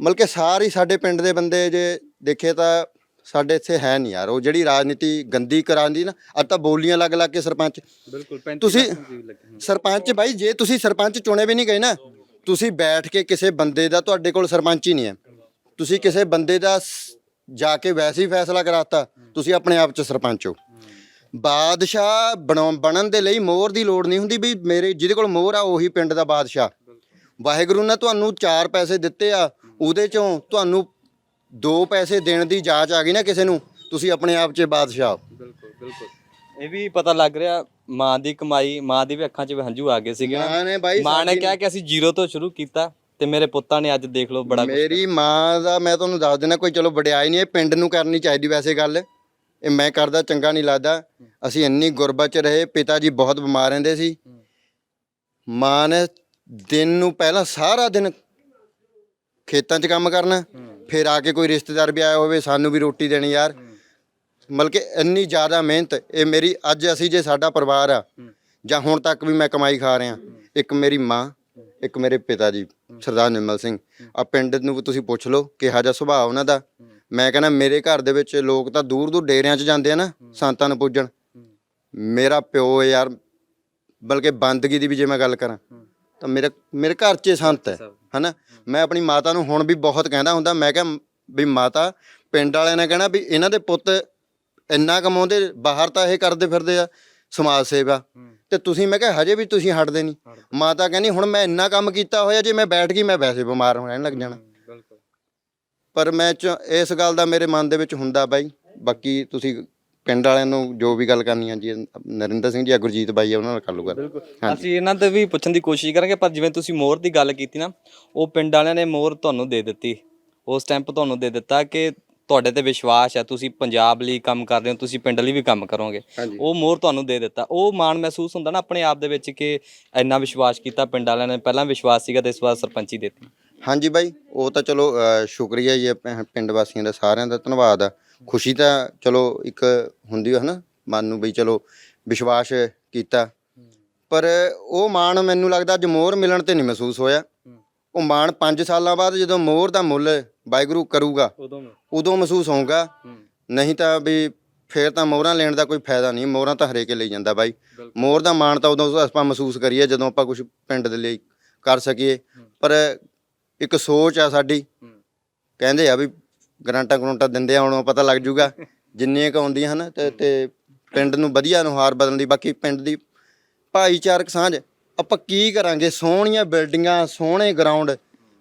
ਮਤਲਬ ਕਿ ਸਾਰੇ ਸਾਡੇ ਪਿੰਡ ਦੇ ਬੰਦੇ ਜੇ ਦੇਖੇ ਤਾਂ ਸਾਡੇ ਇੱਥੇ ਹੈ ਨਹੀਂ ਯਾਰ ਉਹ ਜਿਹੜੀ ਰਾਜਨੀਤੀ ਗੰਦੀ ਕਰਾਂਦੀ ਨਾ ਅੱਜ ਤਾਂ ਬੋਲੀਆਂ ਲੱਗ ਲੱਗ ਕੇ ਸਰਪੰਚ। ਬਿਲਕੁਲ ਤੁਸੀਂ ਸਰਪੰਚ ਬਾਈ ਜੇ ਤੁਸੀਂ ਸਰਪੰਚ ਚੁਣੇ ਵੀ ਨਹੀਂ ਗਏ ਨਾ ਤੁਸੀਂ ਬੈਠ ਕੇ ਕਿਸੇ ਬੰਦੇ ਦਾ ਤੁਹਾਡੇ ਕੋਲ ਸਰਪੰਚ ਹੀ ਨਹੀਂ ਹੈ। ਤੁਸੀਂ ਕਿਸੇ ਬੰਦੇ ਦਾ ਸ- ਜਾ ਕੇ ਵੈਸੇ ਹੀ ਫੈਸਲਾ ਕਰਾਤਾ ਤੁਸੀਂ ਆਪਣੇ ਆਪ ਚ ਸਰਪੰਚ ਹੋ। ਬਾਦਸ਼ਾਹ ਬਣਾਉ- ਬਣਨ ਦੇ ਲਈ ਮੋਹਰ ਦੀ ਲੋੜ ਨਹੀਂ ਹੁੰਦੀ ਵੀ ਮੇਰੇ ਜਿਹਦੇ ਕੋਲ ਮੋਹਰ ਆ ਉਹੀ ਪਿੰਡ ਦਾ ਬਾਦਸ਼ਾਹ। ਵਾਹਿਗੁਰੂ ਨੇ ਤੁਹਾਨੂੰ ਚਾਰ ਪੈਸੇ ਦਿੱਤੇ ਆ ਉਹਦੇ ਚੋਂ ਤੁਹਾਨੂੰ ਦੋ ਪੈਸੇ ਦੇਣ ਦੀ ਜਾਚ ਆ ਗਈ ਨਾ ਕਿਸੇ ਨੂੰ? ਤੁਸੀਂ ਆਪਣੇ ਆਪ 'ਚ ਬਾਦਸ਼ਾਹ। ਬਿਲਕੁਲ ਬਿਲਕੁਲ। ਇਹ ਵੀ ਪਤਾ ਲੱਗ ਰਿਹਾ ਮਾਂ ਦੀ ਕਮਾਈ ਮਾਂ ਦੀ ਵੀ ਅੱਖਾਂ 'ਚ ਵੀ ਹੰਝੂ ਆ ਗਏ ਸੀਗੇ। ਮਾਂ ਨੇ ਬਾਈ ਮਾਂ ਨੇ ਕਿਹਾ ਕਿ ਅਸੀਂ ਜ਼ੀਰੋ ਤੋਂ ਸ਼ੁਰੂ ਕੀਤਾ ਤੇ ਮੇਰੇ ਪੁੱਤਾਂ ਨੇ ਅੱਜ ਦੇਖ ਲਓ ਬੜਾ ਮੇਰੀ ਮਾਂ ਦਾ ਮੈਂ ਤੁਹਾਨੂੰ ਦੱਸ ਦੇਣਾ ਕੋਈ ਚਲੋ ਵਡਿਆਈ ਨਹੀਂ ਇਹ ਪਿੰਡ ਨੂੰ ਕਰਨੀ ਚਾਹੀਦੀ ਵੈਸੇ ਗੱਲ। ਇਹ ਮੈਂ ਕਰਦਾ ਚੰਗਾ ਨਹੀਂ ਲੱਗਦਾ। ਅਸੀਂ ਇੰਨੀ ਗੁਰਬਤ ਚ ਰਹੇ ਪਿਤਾ ਜੀ ਬਹੁਤ ਬਿਮਾਰ ਰਹਿੰਦੇ ਸੀ। ਮਾਂ ਨੇ ਦਿਨ ਨੂੰ ਪਹਿਲਾਂ ਸਾਰਾ ਦਿਨ ਖੇਤਾਂ 'ਚ ਕੰਮ ਕਰਨਾ ਫਿਰ ਆ ਕੇ ਕੋਈ ਰਿਸ਼ਤੇਦਾਰ ਵੀ ਆਇਆ ਹੋਵੇ ਸਾਨੂੰ ਵੀ ਰੋਟੀ ਦੇਣੀ ਯਾਰ। ਮਤਲਬ ਕਿ ਇੰਨੀ ਜ਼ਿਆਦਾ ਮਿਹਨਤ ਇਹ ਮੇਰੀ ਅੱਜ ਅਸੀਂ ਜੇ ਸਾਡਾ ਪਰਿਵਾਰ ਆ ਜਾਂ ਹੁਣ ਤੱਕ ਵੀ ਮੈਂ ਕਮਾਈ ਖਾ ਰਿਹਾ ਇੱਕ ਮੇਰੀ ਮਾਂ ਇੱਕ ਮੇਰੇ ਪਿਤਾ ਜੀ ਸਰਦਾਰ ਨਿਰਮਲ ਸਿੰਘ। ਆ ਪਿੰਡ ਨੂੰ ਵੀ ਤੁਸੀਂ ਪੁੱਛ ਲਓ ਕਿਹਾ ਜਿਹਾ ਸੁਭਾਅ ਉਹਨਾਂ ਦਾ। ਮੈਂ ਕਹਿੰਦਾ ਮੇਰੇ ਘਰ ਦੇ ਵਿੱਚ ਲੋਕ ਤਾਂ ਦੂਰ ਦੂਰ ਡੇਰਿਆਂ 'ਚ ਜਾਂਦੇ ਆ ਨਾ ਸੰਤਾਂ ਨੂੰ ਪੂਜਣ। ਮੇਰਾ ਪਿਓ ਯਾਰ ਬਲਕਿ ਬੰਦਗੀ ਦੀ ਵੀ ਜੇ ਮੈਂ ਗੱਲ ਕਰਾਂ ਤਾਂ ਮੇਰੇ ਮੇਰੇ ਘਰ 'ਚ ਸੰਤ ਹੈ ਹਨਾ? ਮੈਂ ਆਪਣੀ ਮਾਤਾ ਨੂੰ ਹੁਣ ਵੀ ਬਹੁਤ ਕਹਿੰਦਾ ਹੁੰਦਾ ਮੈਂ ਕਿਹਾ ਵੀ ਮਾਤਾ ਪਿੰਡ ਵਾਲਿਆਂ ਨੇ ਕਹਿਣਾ ਵੀ ਇਹਨਾਂ ਦੇ ਪੁੱਤ ਇੰਨਾ ਕਮਾਉਂਦੇ ਬਾਹਰ ਤਾਂ ਇਹ ਕਰਦੇ ਫਿਰਦੇ ਆ ਸਮਾਜ ਸੇਵਾ। ਤੇ ਤੁਸੀਂ ਮੈਂ ਕਿਹਾ ਹਜੇ ਵੀ ਤੁਸੀਂ ਹਟਦੇ ਨਹੀਂ। ਮਾਤਾ ਕਹਿੰਦੀ ਹੁਣ ਮੈਂ ਇੰਨਾ ਕੰਮ ਕੀਤਾ ਹੋਇਆ ਜੇ ਮੈਂ ਬੈਠ ਗਈ ਮੈਂ ਵੈਸੇ ਬਿਮਾਰ ਹੋਣ ਲੱਗ ਜਾਣਾ। ਬਿਲਕੁਲ। ਪਰ ਮੈਂ ਇਸ ਗੱਲ ਦਾ ਮੇਰੇ ਮਨ ਦੇ ਵਿੱਚ ਹੁੰਦਾ ਬਾਈ ਬਾਕੀ ਤੁਸੀਂ ਪਿੰਡ ਵਾਲਿਆਂ ਨੂੰ ਜੋ ਵੀ ਗੱਲ ਕਰਨੀ ਆ ਜੀ ਨਰਿੰਦਰ ਸਿੰਘ ਜੀ ਆ ਗੁਰਜੀਤ ਬਾਈ ਆ ਉਹਨਾਂ ਨਾਲ ਕਰ ਲੂ ਗੱਲ ਹਾਂਜੀ। ਅਸੀਂ ਇਹਨਾਂ ਤੇ ਵੀ ਪੁੱਛਣ ਦੀ ਕੋਸ਼ਿਸ਼ ਕਰਾਂਗੇ ਪਰ ਜਿਵੇਂ ਤੁਸੀਂ ਮੋਹਰ ਦੀ ਗੱਲ ਕੀਤੀ ਨਾ ਉਹ ਪਿੰਡ ਵਾਲਿਆਂ ਨੇ ਮੋਹਰ ਤੁਹਾਨੂੰ ਦੇ ਦਿੱਤੀ। ਉਹ ਸਟੈਂਪ ਤੁਹਾਨੂੰ ਦੇ ਦਿੱਤਾ ਕਿ ਤੁਹਾਡੇ ਤੇ ਵਿਸ਼ਵਾਸ ਹੈ ਤੁਸੀਂ ਪੰਜਾਬ ਲਈ ਕੰਮ ਕਰ ਰਹੇ ਹੋ ਤੁਸੀਂ ਪਿੰਡ ਲਈ ਵੀ ਕੰਮ ਕਰੋਗੇ। ਉਹ ਮੋਹਰ ਤੁਹਾਨੂੰ ਦੇ ਦਿੱਤਾ। ਉਹ ਮਾਣ ਮਹਿਸੂਸ ਹੁੰਦਾ ਨਾ ਆਪਣੇ ਆਪ ਦੇ ਵਿੱਚ ਕਿ ਇੰਨਾ ਵਿਸ਼ਵਾਸ ਕੀਤਾ ਪਿੰਡ ਵਾਲਿਆਂ ਨੇ ਪਹਿਲਾਂ ਵਿਸ਼ਵਾਸ ਸੀਗਾ ਤੇ ਇਸ ਵਾਰ ਸਰਪੰਚੀ ਦਿੱਤੀ। ਹਾਂਜੀ ਬਾਈ ਉਹ ਤਾਂ ਚਲੋ ਸ਼ੁਕਰੀਆ ਜੀ ਪਿੰਡ ਵਾਸੀਆਂ ਦਾ ਸਾਰਿਆਂ ਦਾ ਧੰਨਵਾਦ ਆ। ਖੁਸ਼ੀ ਤਾਂ ਚਲੋ ਇੱਕ ਹੁੰਦੀ ਹੈ ਨਾ ਮਨ ਨੂੰ ਬਈ ਚਲੋ ਵਿਸ਼ਵਾਸ ਕੀਤਾ। ਪਰ ਉਹ ਮਾਣ ਮੈਨੂੰ ਲੱਗਦਾ ਅੱਜ ਮੋਹਰ ਮਿਲਣ ਤੇ ਨਹੀਂ ਮਹਿਸੂਸ ਹੋਇਆ। ਉਹ ਮਾਣ 5 ਸਾਲਾਂ ਬਾਅਦ ਜਦੋਂ ਮੋਹਰ ਦਾ ਮੁੱਲ ਵਾਹਿਗੁਰੂ ਕਰੂਗਾ ਉਦੋਂ ਉਦੋਂ ਮਹਿਸੂਸ ਹੋਊਗਾ। ਨਹੀਂ ਤਾਂ ਵੀ ਫੇਰ ਤਾਂ ਮੋਹਰਾਂ ਲੈਣ ਦਾ ਕੋਈ ਫਾਇਦਾ ਨਹੀਂ ਮੋਹਰਾਂ ਤਾਂ ਹਰੇਕ ਲਈ ਜਾਂਦਾ ਬਾਈ। ਮੋਹਰ ਦਾ ਮਾਣ ਤਾਂ ਉਦੋਂ ਆਪਾਂ ਮਹਿਸੂਸ ਕਰੀਏ ਜਦੋਂ ਆਪਾਂ ਕੁਝ ਪਿੰਡ ਦੇ ਲਈ ਕਰ ਸਕੀਏ। ਪਰ ਇੱਕ ਸੋਚ ਆ ਸਾਡੀ। ਕਹਿੰਦੇ ਆ ਵੀ ਗਰਾਂਟਾਂ ਗਰੂੰਟਾਂ ਦਿੰਦੇ ਆ, ਹੁਣ ਪਤਾ ਲੱਗ ਜੂਗਾ। ਜਿੰਨੀਆਂ ਕੁ ਆਉਂਦੀਆਂ ਹਨ ਤੇ ਤੇ ਪਿੰਡ ਨੂੰ ਵਧੀਆ ਨੁਹਾਰ ਬਦਲਣ ਦੀ, ਬਾਕੀ ਪਿੰਡ ਦੀ ਭਾਈਚਾਰਕ ਸਾਂਝ। ਆਪਾਂ ਕੀ ਕਰਾਂਗੇ? ਸੋਹਣੀਆਂ ਬਿਲਡਿੰਗਾਂ, ਸੋਹਣੇ ਗਰਾਊਂਡ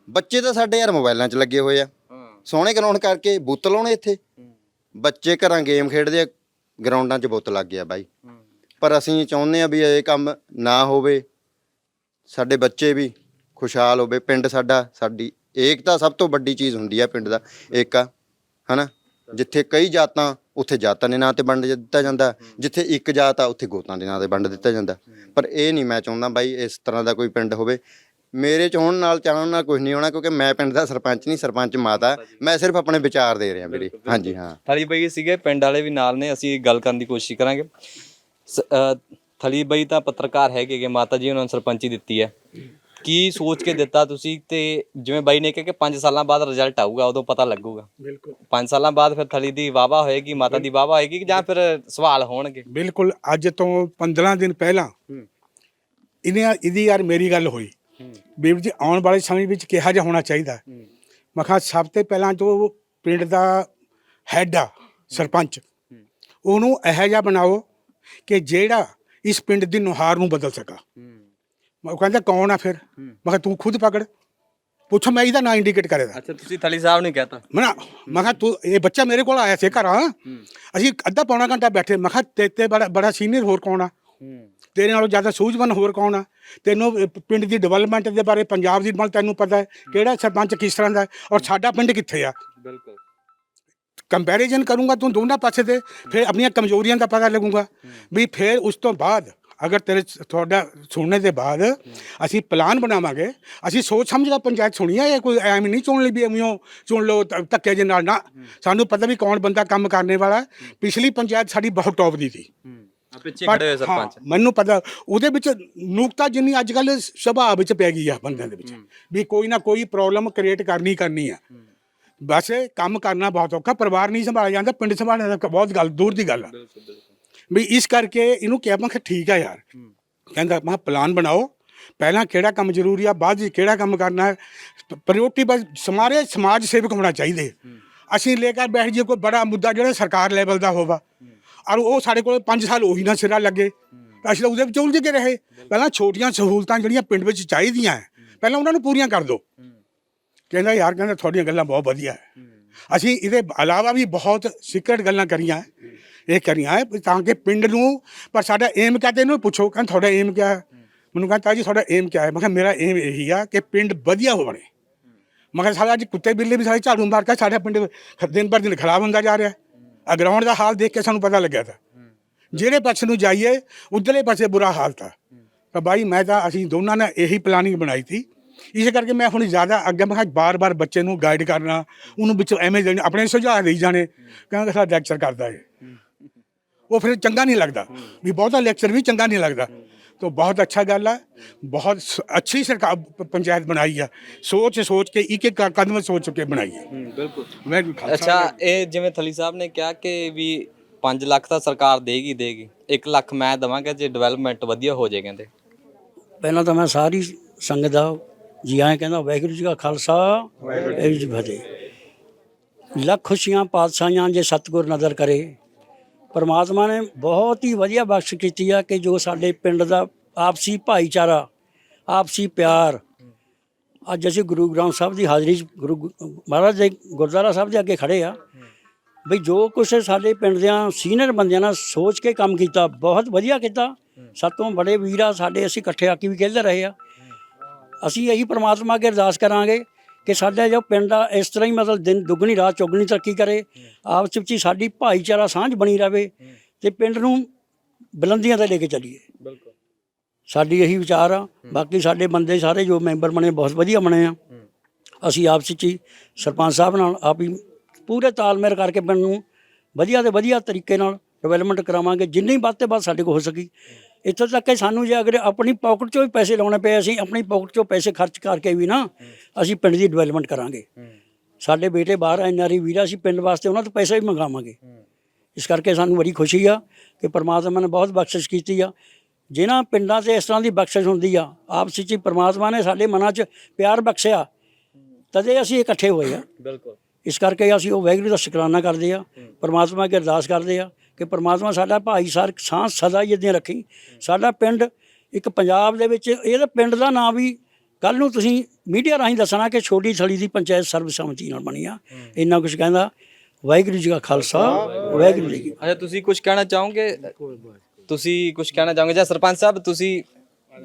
ਬੱਚੇ ਤਾਂ ਸਾਡੇ ਯਾਰ ਮੋਬਾਈਲਾਂ 'ਚ ਲੱਗੇ ਹੋਏ ਆ। ਸੋਹਣੇ ਗਰਾਊਂਡ ਕਰਕੇ ਬੁੱਤ ਲਾਉਣੇ ਇੱਥੇ। ਬੱਚੇ ਘਰਾਂ ਗੇਮ ਖੇਡਦੇ ਆ ਗਰਾਊਂਡਾਂ 'ਚ ਬੁੱਤ ਲੱਗ ਗਿਆ ਬਾਈ। ਪਰ ਅਸੀਂ ਚਾਹੁੰਦੇ ਆ ਵੀ ਇਹ ਕੰਮ ਨਾ ਹੋਵੇ। ਸਾਡੇ ਬੱਚੇ ਵੀ ਖੁਸ਼ਹਾਲ ਹੋਵੇ। ਪਿੰਡ ਸਾਡਾ, ਸਾਡੀ ਏਕਤਾ ਸਭ ਤੋਂ ਵੱਡੀ ਚੀਜ਼ ਹੁੰਦੀ ਆ ਪਿੰਡ ਦਾ ਏਕਾ ਹਨਾ? ਜਿੱਥੇ ਕਈ ਜਾਤਾਂ ਉੱਥੇ ਜਾਤਾਂ ਦੇ ਨਾਂ ਤੇ ਵੰਡ ਦਿੱਤਾ ਜਾਂਦਾ ਜਿੱਥੇ ਇੱਕ ਜਾਤ ਆ ਉੱਥੇ ਗੋਤਾਂ ਦੇ ਨਾਂ ਤੇ ਵੰਡ ਦਿੱਤਾ ਜਾਂਦਾ। ਪਰ ਇਹ ਨਹੀਂ ਮੈਂ ਚਾਹੁੰਦਾ ਬਾਈ ਇਸ ਤਰ੍ਹਾਂ ਦਾ ਕੋਈ ਪਿੰਡ ਹੋਵੇ। ਮੇਰੇ ਚਾਹਣ ਨਾਲ ਚਾਹਣ ਨਾਲ ਕੁਝ ਨਹੀਂ ਹੋਣਾ ਕਿਉਂਕਿ ਮੈਂ ਪਿੰਡ ਦਾ ਸਰਪੰਚ ਨਹੀਂ ਸਰਪੰਚ ਮਾਤਾ। ਮੈਂ ਸਿਰਫ ਆਪਣੇ ਵਿਚਾਰ ਦੇ ਰਿਹਾ ਵੀਰੇ। ਹਾਂਜੀ ਹਾਂ। ਥਲੀ ਬਈ ਸੀਗੇ ਪਿੰਡ ਵਾਲੇ ਵੀ ਨਾਲ ਨੇ ਅਸੀਂ ਗੱਲ ਕਰਨ ਦੀ ਕੋਸ਼ਿਸ਼ ਕਰਾਂਗੇ। ਥਲੀ ਬਈ ਤਾਂ ਪੱਤਰਕਾਰ ਹੈਗੇ ਮਾਤਾ ਜੀ ਉਹਨਾਂ ਨੂੰ ਸਰਪੰਚੀ ਦਿੱਤੀ ਹੈ। ਕੀ ਸੋਚ ਕੇ ਦਿੱਤਾ ਤੁਸੀਂ ਤੇ ਜਿਵੇਂ ਬਾਈ ਨੇ ਕਿਹਾ ਕਿ 5 ਸਾਲਾਂ ਬਾਅਦ ਰਿਜ਼ਲਟ ਆਊਗਾ ਉਦੋਂ ਪਤਾ ਲੱਗੂਗਾ। ਬਿਲਕੁਲ। 5 ਸਾਲਾਂ ਬਾਅਦ ਫਿਰ ਥਲੀ ਦੀ ਵਾਵਾ ਹੋਏਗੀ ਮਾਤਾ ਦੀ ਵਾਵਾ ਹੋਏਗੀ ਕਿ ਜਾਂ ਫਿਰ ਸਵਾਲ ਹੋਣਗੇ? ਬਿਲਕੁਲ ਅੱਜ ਤੋਂ 15 ਦਿਨ ਪਹਿਲਾਂ ਇਹਨੇ ਇਹਦੀ ਯਾਰ ਮੇਰੀ ਗੱਲ ਹੋਈ। ਬੀਬੀ ਜੀ ਆਉਣ ਵਾਲੇ ਸਮੇਂ ਵਿੱਚ ਕਿਹਾ ਜਿਹਾ ਹੋਣਾ ਚਾਹੀਦਾ। ਮੈਂ ਕਿਹਾ ਸਭ ਤੋਂ ਪਹਿਲਾਂ ਜੋ ਪਿੰਡ ਦਾ ਹੈੱਡ ਆ ਸਰਪੰਚ ਉਹਨੂੰ ਇਹੋ ਜਿਹਾ ਬਣਾਓ ਕਿ ਜਿਹੜਾ ਇਸ ਪਿੰਡ ਦੀ ਨੁਹਾਰ ਨੂੰ ਬਦਲ ਸਕਾ। ਮੈਂ ਕਹਿੰਦਾ ਕੌਣ ਆ ਫਿਰ? ਮੈਂ ਕਿਹਾ ਤੂੰ ਖੁਦ ਪਕੜ। ਪੁੱਛ ਮੈਂ ਇਹਦਾ ਨਾਂ ਇੰਡੀਕੇਟ ਕਰੇਦਾ ਅੱਛਾ ਤੁਸੀਂ ਥਲੀ ਸਾਹਿਬ ਨੇ ਕਹਿਤਾ। ਮੈਂ ਨਾ ਮੈਂ ਕਿਹਾ ਤੂੰ ਇਹ ਬੱਚਾ ਮੇਰੇ ਕੋਲ ਆਇਆ ਸੀ ਘਰਾਂ। ਅਸੀਂ ਅੱਧਾ ਪੌਣਾ ਘੰਟਾ ਬੈਠੇ। ਮੈਂ ਕਿਹਾ ਤੇ ਤੇ ਬੜਾ ਬੜਾ ਸੀਨੀਅਰ ਹੋਰ ਕੌਣ ਆ? ਤੇਰੇ ਨਾਲੋਂ ਜ਼ਿਆਦਾ ਸੂਝਵਾਨ ਹੋਰ ਕੌਣ ਆ? ਤੈਨੂੰ ਪਿੰਡ ਦੀ ਡਿਵੈਲਪਮੈਂਟ ਦੇ ਬਾਰੇ ਪੰਜਾਬ ਦੀ ਮਲ ਤੈਨੂੰ ਪਤਾ ਹੈ। ਕਿਹੜਾ ਸਰਪੰਚ ਕਿਸ ਤਰ੍ਹਾਂ ਦਾ ਹੈ? ਔਰ ਸਾਡਾ ਪਿੰਡ ਕਿੱਥੇ ਆ? ਬਿਲਕੁਲ। ਕੰਪੈਰੀਜ਼ਨ ਕਰੂੰਗਾ ਤੂੰ ਦੋਨਾਂ ਪਾਸੇ ਤੇ। ਫਿਰ ਆਪਣੀਆਂ ਕਮਜ਼ੋਰੀਆਂ ਦਾ ਪਤਾ ਲੱਗੂਗਾ। ਵੀ ਫਿਰ ਉਸ ਤੋਂ ਬਾਅਦ ਅਗਰ ਤੇਰੇ ਤੁਹਾਡਾ ਸੁਣਨੇ ਦੇ ਬਾਅਦ ਅਸੀਂ ਪਲਾਨ ਬਣਾਵਾਂਗੇ ਅਸੀਂ ਸੋਚ ਸਮਝ ਕੇ ਪੰਚਾਇਤ ਸੁਣੀ ਹੈ ਇਹ ਕੋਈ ਐਵੇਂ ਨਹੀਂ ਚੁਣ ਲਈ ਵੀ ਐਵੇਂ ਚੁਣ ਲਓ ਧੱਕੇ ਦੇ ਨਾਲ ਨਾ। ਸਾਨੂੰ ਪਤਾ ਵੀ ਕੌਣ ਬੰਦਾ ਕੰਮ ਕਰਨੇ ਵਾਲਾ। ਪਿਛਲੀ ਪੰਚਾਇਤ ਸਾਡੀ ਬਹੁਤ ਟੌਪ ਦੀ ਸੀ। ਆ ਪਿੱਛੇ ਖੜੇ ਹੋਏ ਸਰਪੰਚ। ਮੈਨੂੰ ਪਤਾ ਉਹਦੇ ਵਿੱਚ ਨੂਕਤਾ ਜਿੰਨੀ ਅੱਜ ਕੱਲ ਸੁਭਾਅ ਵਿੱਚ ਪੈ ਗਈ ਆ ਬੰਦਿਆਂ ਦੇ ਵਿੱਚ। ਵੀ ਕੋਈ ਨਾ ਕੋਈ ਪ੍ਰੋਬਲਮ ਕ੍ਰੀਏਟ ਕਰਨੀ ਕਰਨੀ ਆ। ਬਸ ਕੰਮ ਕਰਨਾ ਬਹੁਤ ਔਖਾ ਪਰਿਵਾਰ ਨਹੀਂ ਸੰਭਾਲਿਆ ਜਾਂਦਾ ਪਿੰਡ ਸੰਭਾਲਣਾ ਤਾਂ ਬਹੁਤ ਗੱਲ ਦੂਰ ਦੀ ਗੱਲ ਆ। ਵੀ ਇਸ ਕਰਕੇ ਇਹਨੂੰ ਕਿਹਾ ਮੈਂ ਕਿਹਾ ਠੀਕ ਆ ਯਾਰ। ਕਹਿੰਦਾ ਮੈਂ ਪਲਾਨ ਬਣਾਓ। ਪਹਿਲਾਂ ਕਿਹੜਾ ਕੰਮ ਜ਼ਰੂਰੀ ਆ ਬਾਅਦ ਵਿੱਚ ਕਿਹੜਾ ਕੰਮ ਕਰਨਾ ਹੈ। ਪ੍ਰਾਇੋਰਟੀ ਬਸ ਸਮਾਰੇ ਸਮਾਜ ਸੇਵਕ ਹੋਣਾ ਚਾਹੀਦੇ। ਅਸੀਂ ਲੈ ਕੇ ਬੈਠ ਜੀ ਕੋਈ ਬੜਾ ਮੁੱਦਾ ਜਿਹੜਾ ਸਰਕਾਰ ਲੈਵਲ ਦਾ ਹੋਵਾ। ਔਰ ਉਹ ਸਾਡੇ ਕੋਲ 5 ਸਾਲ ਉਹੀ ਨਾ ਸਿਰਾ ਲੱਗੇ। ਅਸੀਂ ਉਹਦੇ ਵਿੱਚ ਉਲਝ ਕੇ ਰਹੇ। ਪਹਿਲਾਂ ਛੋਟੀਆਂ ਸਹੂਲਤਾਂ ਜਿਹੜੀਆਂ ਪਿੰਡ ਵਿੱਚ ਚਾਹੀਦੀਆਂ ਹੈ, ਪਹਿਲਾਂ ਉਹਨਾਂ ਨੂੰ ਪੂਰੀਆਂ ਕਰ ਦਿਓ। ਕਹਿੰਦਾ ਯਾਰ ਕਹਿੰਦਾ ਤੁਹਾਡੀਆਂ ਗੱਲਾਂ ਬਹੁਤ ਵਧੀਆ ਹੈ। ਅਸੀਂ ਇਹਦੇ ਇਲਾਵਾ ਵੀ ਬਹੁਤ ਸੀਕ੍ਰੇਟ ਗੱਲਾਂ ਕਰੀਆਂ। ਹੈ। ਇਹ ਕਰੀਆਂ ਹੈ ਤਾਂ ਕਿ ਪਿੰਡ ਨੂੰ, ਪਰ ਸਾਡਾ ਏਮ ਕਿਆ ਤੇ ਇਹਨੂੰ ਪੁੱਛੋ, ਕਹਿੰਦਾ ਤੁਹਾਡਾ ਏਮ ਕਿਆ ਹੈ? ਮੈਨੂੰ ਕਹਿੰਦਾ ਜੀ, ਤੁਹਾਡਾ ਏਮ ਕਿਆ ਹੈ? ਮੈਂ ਕਿਹਾ, ਮੇਰਾ ਏਮ ਇਹੀ ਆ ਕਿ ਪਿੰਡ ਵਧੀਆ ਹੋ ਮੈਂ ਕਿਹਾ, ਸਾਡਾ ਅੱਜ ਕੁੱਤੇ ਬਿੱਲੇ ਵੀ ਸਾਰੇ ਝਾੜੂ ਮਾਰ ਕੇ ਸਾਡਾ ਪਿੰਡ ਦਿਨ ਪਰ ਦਿਨ ਖਰਾਬ ਹੁੰਦਾ ਜਾ ਰਿਹਾ ਆ ਗਰਾਊਂਡ ਦਾ ਹਾਲ ਦੇਖ ਕੇ ਸਾਨੂੰ ਪਤਾ ਲੱਗਿਆ ਤਾਂ। ਜਿਹੜੇ ਪਾਸੇ ਨੂੰ ਜਾਈਏ, ਉਧਰਲੇ ਪਾਸੇ ਬੁਰਾ ਹਾਲ ਤਾਂ। ਤਾਂ ਬਾਈ, ਮੈਂ ਤਾਂ ਅਸੀਂ ਦੋਨਾਂ ਨੇ ਇਹੀ ਪਲਾਨਿੰਗ ਬਣਾਈ ਸੀ। ਇਸ ਕਰਕੇ ਮੈਂ ਹੁਣ ਜ਼ਿਆਦਾ ਅੱਗੇ, ਮੈਂ ਬਾਰ-ਬਾਰ ਬੱਚੇ ਨੂੰ ਗਾਈਡ ਕਰਨਾ, ਉਹਨੂੰ ਵਿੱਚ ਐਵੇਂ ਦੇਣੇ, ਆਪਣੇ ਸੁਝਾਅ ਦੇਈ ਜਾਣੇ। ਕਹਿੰਦਾ ਸਾਡਾ ਲੈਕਚਰ ਕਰਦਾ ਏ ਉਹ ਫਿਰ ਚੰਗਾ ਨਹੀਂ ਲੱਗਦਾ। ਵੀ ਬਹੁਤਾ ਲੈਕਚਰ ਵੀ ਚੰਗਾ ਨਹੀਂ ਲੱਗਦਾ। ਤੋ ਬਹੁਤ ਅੱਛਾ ਗੱਲ ਆ। ਬਹੁਤ ਅੱਛੀ ਸਰਕਾਰ ਪੰਚਾਇਤ ਬਣਾਈ ਆ। ਸੋਚ ਸੋਚ ਕੇ ਇੱਕ ਇੱਕ ਕਦਮ ਸੋਚ ਕੇ ਬਣਾਈ ਆ। ਬਿਲਕੁਲ। ਮੈਂ ਅੱਛਾ ਇਹ ਜਿਵੇਂ ਥਲੀ ਸਾਹਿਬ ਨੇ ਕਿਹਾ ਕਿ ਵੀ 5 ਲੱਖ ਤਾਂ ਸਰਕਾਰ ਦੇਗੀ ਦੇਗੀ। 1 ਲੱਖ ਮੈਂ ਦਵਾਂਗਾ ਜੇ ਡਿਵੈਲਪਮੈਂਟ ਵਧੀਆ ਹੋ ਜੇ ਕਹਿੰਦੇ। ਪਹਿਲਾਂ ਤਾਂ ਮੈਂ ਸਾਰੀ ਸੰਗਤ ਦਾ ਜੀ ਆਏ ਕਹਿੰਦਾ ਵਾਹਿਗੁਰੂ ਜੀ ਦਾ ਖਾਲਸਾ ਵਾਹਿਗੁਰੂ ਜੀ ਫਤਿਹ। ਲੱਖ ਖੁਸ਼ੀਆਂ ਪਾਤਸ਼ਾਹਾਂ ਜੇ ਸਤਗੁਰ ਨਜ਼ਰ ਕਰੇ ਪਰਮਾਤਮਾ ਨੇ ਬਹੁਤ ਹੀ ਵਧੀਆ ਬਖਸ਼ ਕੀਤੀ ਆ ਕਿ ਜੋ ਸਾਡੇ ਪਿੰਡ ਦਾ ਆਪਸੀ ਭਾਈਚਾਰਾ, ਆਪਸੀ ਪਿਆਰ, ਅੱਜ ਅਸੀਂ ਗੁਰੂ ਗ੍ਰੰਥ ਸਾਹਿਬ ਦੀ ਹਾਜ਼ਰੀ 'ਚ ਗੁਰੂ ਮਹਾਰਾਜ ਦੇ ਗੁਰਦੁਆਰਾ ਸਾਹਿਬ ਦੇ ਅੱਗੇ ਖੜੇ ਆ। ਬਈ ਜੋ ਕੁਛ ਸਾਡੇ ਪਿੰਡ ਦਿਆਂ ਸੀਨੀਅਰ ਬੰਦਿਆਂ ਨਾਲ ਸੋਚ ਕੇ ਕੰਮ ਕੀਤਾ, ਬਹੁਤ ਵਧੀਆ ਕੀਤਾ। ਸਾਤੋਂ ਬੜੇ ਵੀਰ ਆ ਸਾਡੇ, ਅਸੀਂ ਇਕੱਠੇ ਆ ਕੇ ਵੀ ਖੇਡਦੇ ਰਹੇ ਆ। ਅਸੀਂ ਇਹੀ ਪ੍ਰਮਾਤਮਾ ਅੱਗੇ ਅਰਦਾਸ ਕਰਾਂਗੇ ਕਿ ਸਾਡਾ ਜੋ ਪਿੰਡ ਆ ਇਸ ਤਰ੍ਹਾਂ ਹੀ ਮਤਲਬ ਦਿਨ ਦੁੱਗਣੀ ਰਾਤ ਚੌਗਣੀ ਤਰੱਕੀ ਕਰੇ। ਆਪਸ ਵਿੱਚ ਹੀ ਸਾਡੀ ਭਾਈਚਾਰਾ ਸਾਂਝ ਬਣੀ ਰਵੇ ਤੇ ਪਿੰਡ ਨੂੰ ਬੁਲੰਦੀਆਂ ਤੇ ਲੈ ਕੇ ਚੱਲੀਏ। ਬਿਲਕੁਲ। ਸਾਡੀ ਇਹੀ ਵਿਚਾਰ ਆ। ਬਾਕੀ ਸਾਡੇ ਬੰਦੇ ਸਾਰੇ ਜੋ ਮੈਂਬਰ ਬਣੇ ਬਹੁਤ ਵਧੀਆ ਬਣੇ ਆ। ਅਸੀਂ ਆਪਸ ਵਿੱਚ ਹੀ ਸਰਪੰਚ ਸਾਹਿਬ ਨਾਲ ਆਪ ਹੀ ਪੂਰੇ ਤਾਲਮੇਲ ਕਰਕੇ ਪਿੰਡ ਨੂੰ ਵਧੀਆ ਤੇ ਵਧੀਆ ਤਰੀਕੇ ਨਾਲ ਡਿਵੈਲਪਮੈਂਟ ਕਰਾਵਾਂਗੇ। ਜਿੰਨੀ ਵੱਧ ਤੇ ਵੱਧ ਸਾਡੇ ਕੋਲ ਹੋ ਸਕੀ। ਇੱਥੋਂ ਤੱਕ ਕਿ ਸਾਨੂੰ ਜੇ ਅਗਰ ਆਪਣੀ ਪਾਕਟ ਚੋਂ ਵੀ ਪੈਸੇ ਲਾਉਣੇ ਪਏ ਅਸੀਂ ਆਪਣੀ ਪਾਕਟ ਚੋਂ ਪੈਸੇ ਖਰਚ ਕਰਕੇ ਵੀ ਨਾ ਅਸੀਂ ਪਿੰਡ ਦੀ ਡਿਵੈਲਪਮੈਂਟ ਕਰਾਂਗੇ। ਸਾਡੇ ਬੇਟੇ ਬਾਹਰ ਐਨਆਰਈ ਵੀਰ ਅਸੀਂ ਪਿੰਡ ਵਾਸਤੇ ਉਹਨਾਂ ਤੋਂ ਪੈਸੇ ਵੀ ਮੰਗਾਵਾਂਗੇ। ਇਸ ਕਰਕੇ ਸਾਨੂੰ ਬੜੀ ਖੁਸ਼ੀ ਆ ਕਿ ਪ੍ਰਮਾਤਮਾ ਨੇ ਬਹੁਤ ਬਖਸ਼ਿਸ਼ ਕੀਤੀ ਆ। ਜਿਨ੍ਹਾਂ ਪਿੰਡਾਂ 'ਤੇ ਇਸ ਤਰ੍ਹਾਂ ਦੀ ਬਖਸ਼ਿਸ਼ ਹੁੰਦੀ ਆ ਆਪਸ ਵਿੱਚ ਪ੍ਰਮਾਤਮਾ ਨੇ ਸਾਡੇ ਮਨਾਂ 'ਚ ਪਿਆਰ ਬਖਸ਼ਿਆ ਤਦੇ ਅਸੀਂ ਇਕੱਠੇ ਹੋਏ ਆ। ਬਿਲਕੁਲ। ਇਸ ਕਰਕੇ ਅਸੀਂ ਉਹ ਵਾਹਿਗੁਰੂ ਦਾ ਸ਼ੁਕਰਾਨਾ ਕਰਦੇ ਆ ਪਰਮਾਤਮਾ ਅੱਗੇ ਅਰਦਾਸ ਕਰਦੇ ਆ ਕਿ ਪਰਮਾਤਮਾ ਸਾਡਾ ਭਾਈਸਾਰ ਸਾਹ ਸਦਾ ਹੀ ਇਦਾਂ ਰੱਖੀ। ਸਾਡਾ ਪਿੰਡ ਇੱਕ ਪੰਜਾਬ ਦੇ ਵਿੱਚ ਇਹਦੇ ਪਿੰਡ ਦਾ ਨਾਂ ਵੀ ਕੱਲ ਨੂੰ ਤੁਸੀਂ ਮੀਡੀਆ ਰਾਹੀਂ ਦੱਸਣਾ ਕਿ ਛੋਟੀ ਥਲੀ ਦੀ ਪੰਚਾਇਤ ਸਰਬਸੰਮਤੀ ਨਾਲ ਬਣੀ ਆ। ਇੰਨਾ ਕੁਝ ਕਹਿੰਦਾ ਵਾਹਿਗੁਰੂ ਜੀ ਕਾ ਖਾਲਸਾ ਵਾਹਿਗੁਰੂ ਜੀ ਕੀ ਫਤਿਹ। ਅੱਛਾ ਤੁਸੀਂ ਕੁਝ ਕਹਿਣਾ ਚਾਹੋਗੇ? ਤੁਸੀਂ ਕੁਝ ਕਹਿਣਾ ਚਾਹੋਗੇ? ਜਾਂ ਸਰਪੰਚ ਸਾਹਿਬ ਤੁਸੀਂ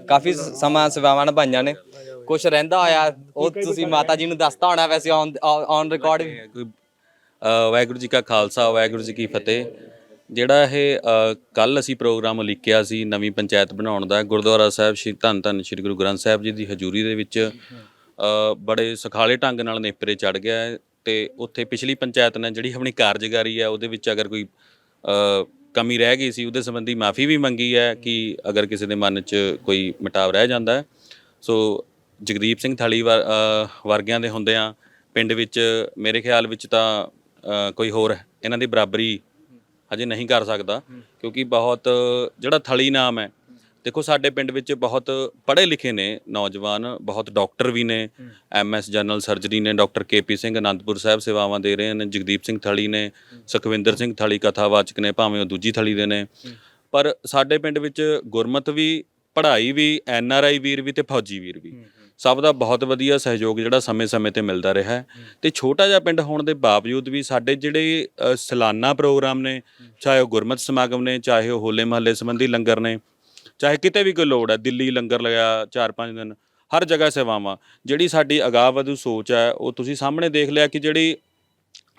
ਕਾਫੀ ਸਮਾਂ ਸੇਵਾਵਾਂ ਨਿਭਾਈਆਂ ਨੇ। ਕੁਝ ਰਹਿੰਦਾ ਹੋਇਆ ਉਹ ਤੁਸੀਂ ਮਾਤਾ ਜੀ ਨੂੰ ਦੱਸਤਾ ਹੋਣਾ ਵੈਸੇ on on record Waheguru ji ਕਾ ਖਾਲਸਾ ਵਾਹਿਗੁਰੂ ਜੀ ਕੀ ਫਤਿਹ। ਜਿਹੜਾ ਇਹ ਕੱਲ ਅਸੀਂ ਪ੍ਰੋਗਰਾਮ ਲਿਖਿਆ ਸੀ ਨਵੀਂ ਪੰਚਾਇਤ ਬਣਾਉਣ ਦਾ, ਗੁਰਦੁਆਰਾ ਸਾਹਿਬ ਸ਼੍ਰੀ ਧੰਨ ਧੰਨ ਸ਼੍ਰੀ ਗੁਰੂ ਗ੍ਰੰਥ ਸਾਹਿਬ ਜੀ ਦੀ ਹਜ਼ੂਰੀ ਦੇ ਵਿੱਚ ਬੜੇ ਸੁਖਾਲੇ ਢੰਗ ਨਾਲ ਨੇਪਰੇ ਚੜ ਗਿਆ ਹੈ ਤੇ ਉੱਥੇ ਪਿਛਲੀ ਪੰਚਾਇਤ ਨੇ ਜਿਹੜੀ ਆਪਣੀ ਕਾਰਜਕਾਰੀ ਹੈ ਉਹਦੇ ਵਿੱਚ ਅਗਰ ਕੋਈ ਕਮੀ ਰਹਿ ਗਈ ਸੀ ਉਹਦੇ ਸੰਬੰਧੀ ਮਾਫੀ ਵੀ ਮੰਗੀ ਹੈ ਕਿ ਅਗਰ ਕਿਸੇ ਦੇ ਮਨ 'ਚ ਕੋਈ ਮਟਾਵ ਰਹਿ ਜਾਂਦਾ ਹੈ। ਸੋ ਜਗਦੀਪ ਸਿੰਘ ਥਾਲੀ ਵਰ- ਵਰਗਿਆਂ ਦੇ ਹੁੰਦਿਆਂ ਪਿੰਡ ਵਿੱਚ ਮੇਰੇ ਖਿਆਲ ਵਿੱਚ ਤਾਂ ਕੋਈ ਹੋਰ ਇਹਨਾਂ ਦੀ ਬਰਾਬਰੀ ਹਜੇ ਨਹੀਂ ਕਰ ਸਕਦਾ ਕਿਉਂਕਿ ਬਹੁਤ ਜਿਹੜਾ ਥਲੀ ਨਾਮ ਹੈ ਦੇਖੋ ਸਾਡੇ ਪਿੰਡ ਵਿੱਚ ਬਹੁਤ ਪੜ੍ਹੇ ਲਿਖੇ ਨੇ ਨੌਜਵਾਨ ਬਹੁਤ ਡਾਕਟਰ ਵੀ ਨੇ ਐਮਐਸ ਜਨਰਲ ਸਰਜਰੀ ਨੇ ਡਾਕਟਰ ਕੇਪੀ ਸਿੰਘ ਅਨੰਦਪੁਰ ਸਾਹਿਬ ਸੇਵਾਵਾਂ ਦੇ ਰਹੇ ਨੇ ਜਗਦੀਪ ਸਿੰਘ ਥਲੀ ਨੇ ਸੁਖਵਿੰਦਰ ਸਿੰਘ ਥਲੀ ਕਥਾਵਾਚਕ ਨੇ ਭਾਵੇਂ ਉਹ ਦੂਜੀ ਥਲੀ ਦੇ ਨੇ। ਪਰ ਸਾਡੇ ਪਿੰਡ ਵਿੱਚ ਗੁਰਮਤ ਵੀ ਪੜ੍ਹਾਈ ਵੀ ਐਨ ਆਰ ਆਈ ਵੀਰ ਵੀ ਤੇ ਫੌਜੀ ਵੀਰ ਵੀ। ਸਭ ਦਾ ਬਹੁਤ ਵਧੀਆ ਸਹਿਯੋਗ ਜਿਹੜਾ ਸਮੇਂ-ਸਮੇਂ ਤੇ ਮਿਲਦਾ ਰਿਹਾ ਹੈ। ਤੇ ਛੋਟਾ ਜਿਹਾ ਪਿੰਡ ਹੋਣ ਦੇ ਬਾਵਜੂਦ ਵੀ ਸਾਡੇ ਜਿਹੜੇ ਅ, ਸਾਲਾਨਾ ਪ੍ਰੋਗਰਾਮ ਨੇ ਚਾਹੇ ਉਹ ਗੁਰਮਤ ਸਮਾਗਮ ਨੇ ਚਾਹੇ ਉਹ ਹੋਲੇ ਮਹੱਲੇ ਸੰਬੰਧੀ ਲੰਗਰ ਨੇ ਚਾਹੇ ਕਿਤੇ ਵੀ ਕੋਈ ਲੋੜ ਹੈ ਦਿੱਲੀ ਲੰਗਰ ਲਗਾਇਆ 4-5 ਦਿਨ ਹਰ ਜਗ੍ਹਾ ਸੇਵਾਵਾਂ। ਜਿਹੜੀ ਸਾਡੀ ਅਗਾਂਹਵਧੂ ਸੋਚ ਹੈ ਉਹ ਤੁਸੀਂ ਸਾਹਮਣੇ ਦੇਖ ਲਿਆ ਕਿ ਜਿਹੜੀ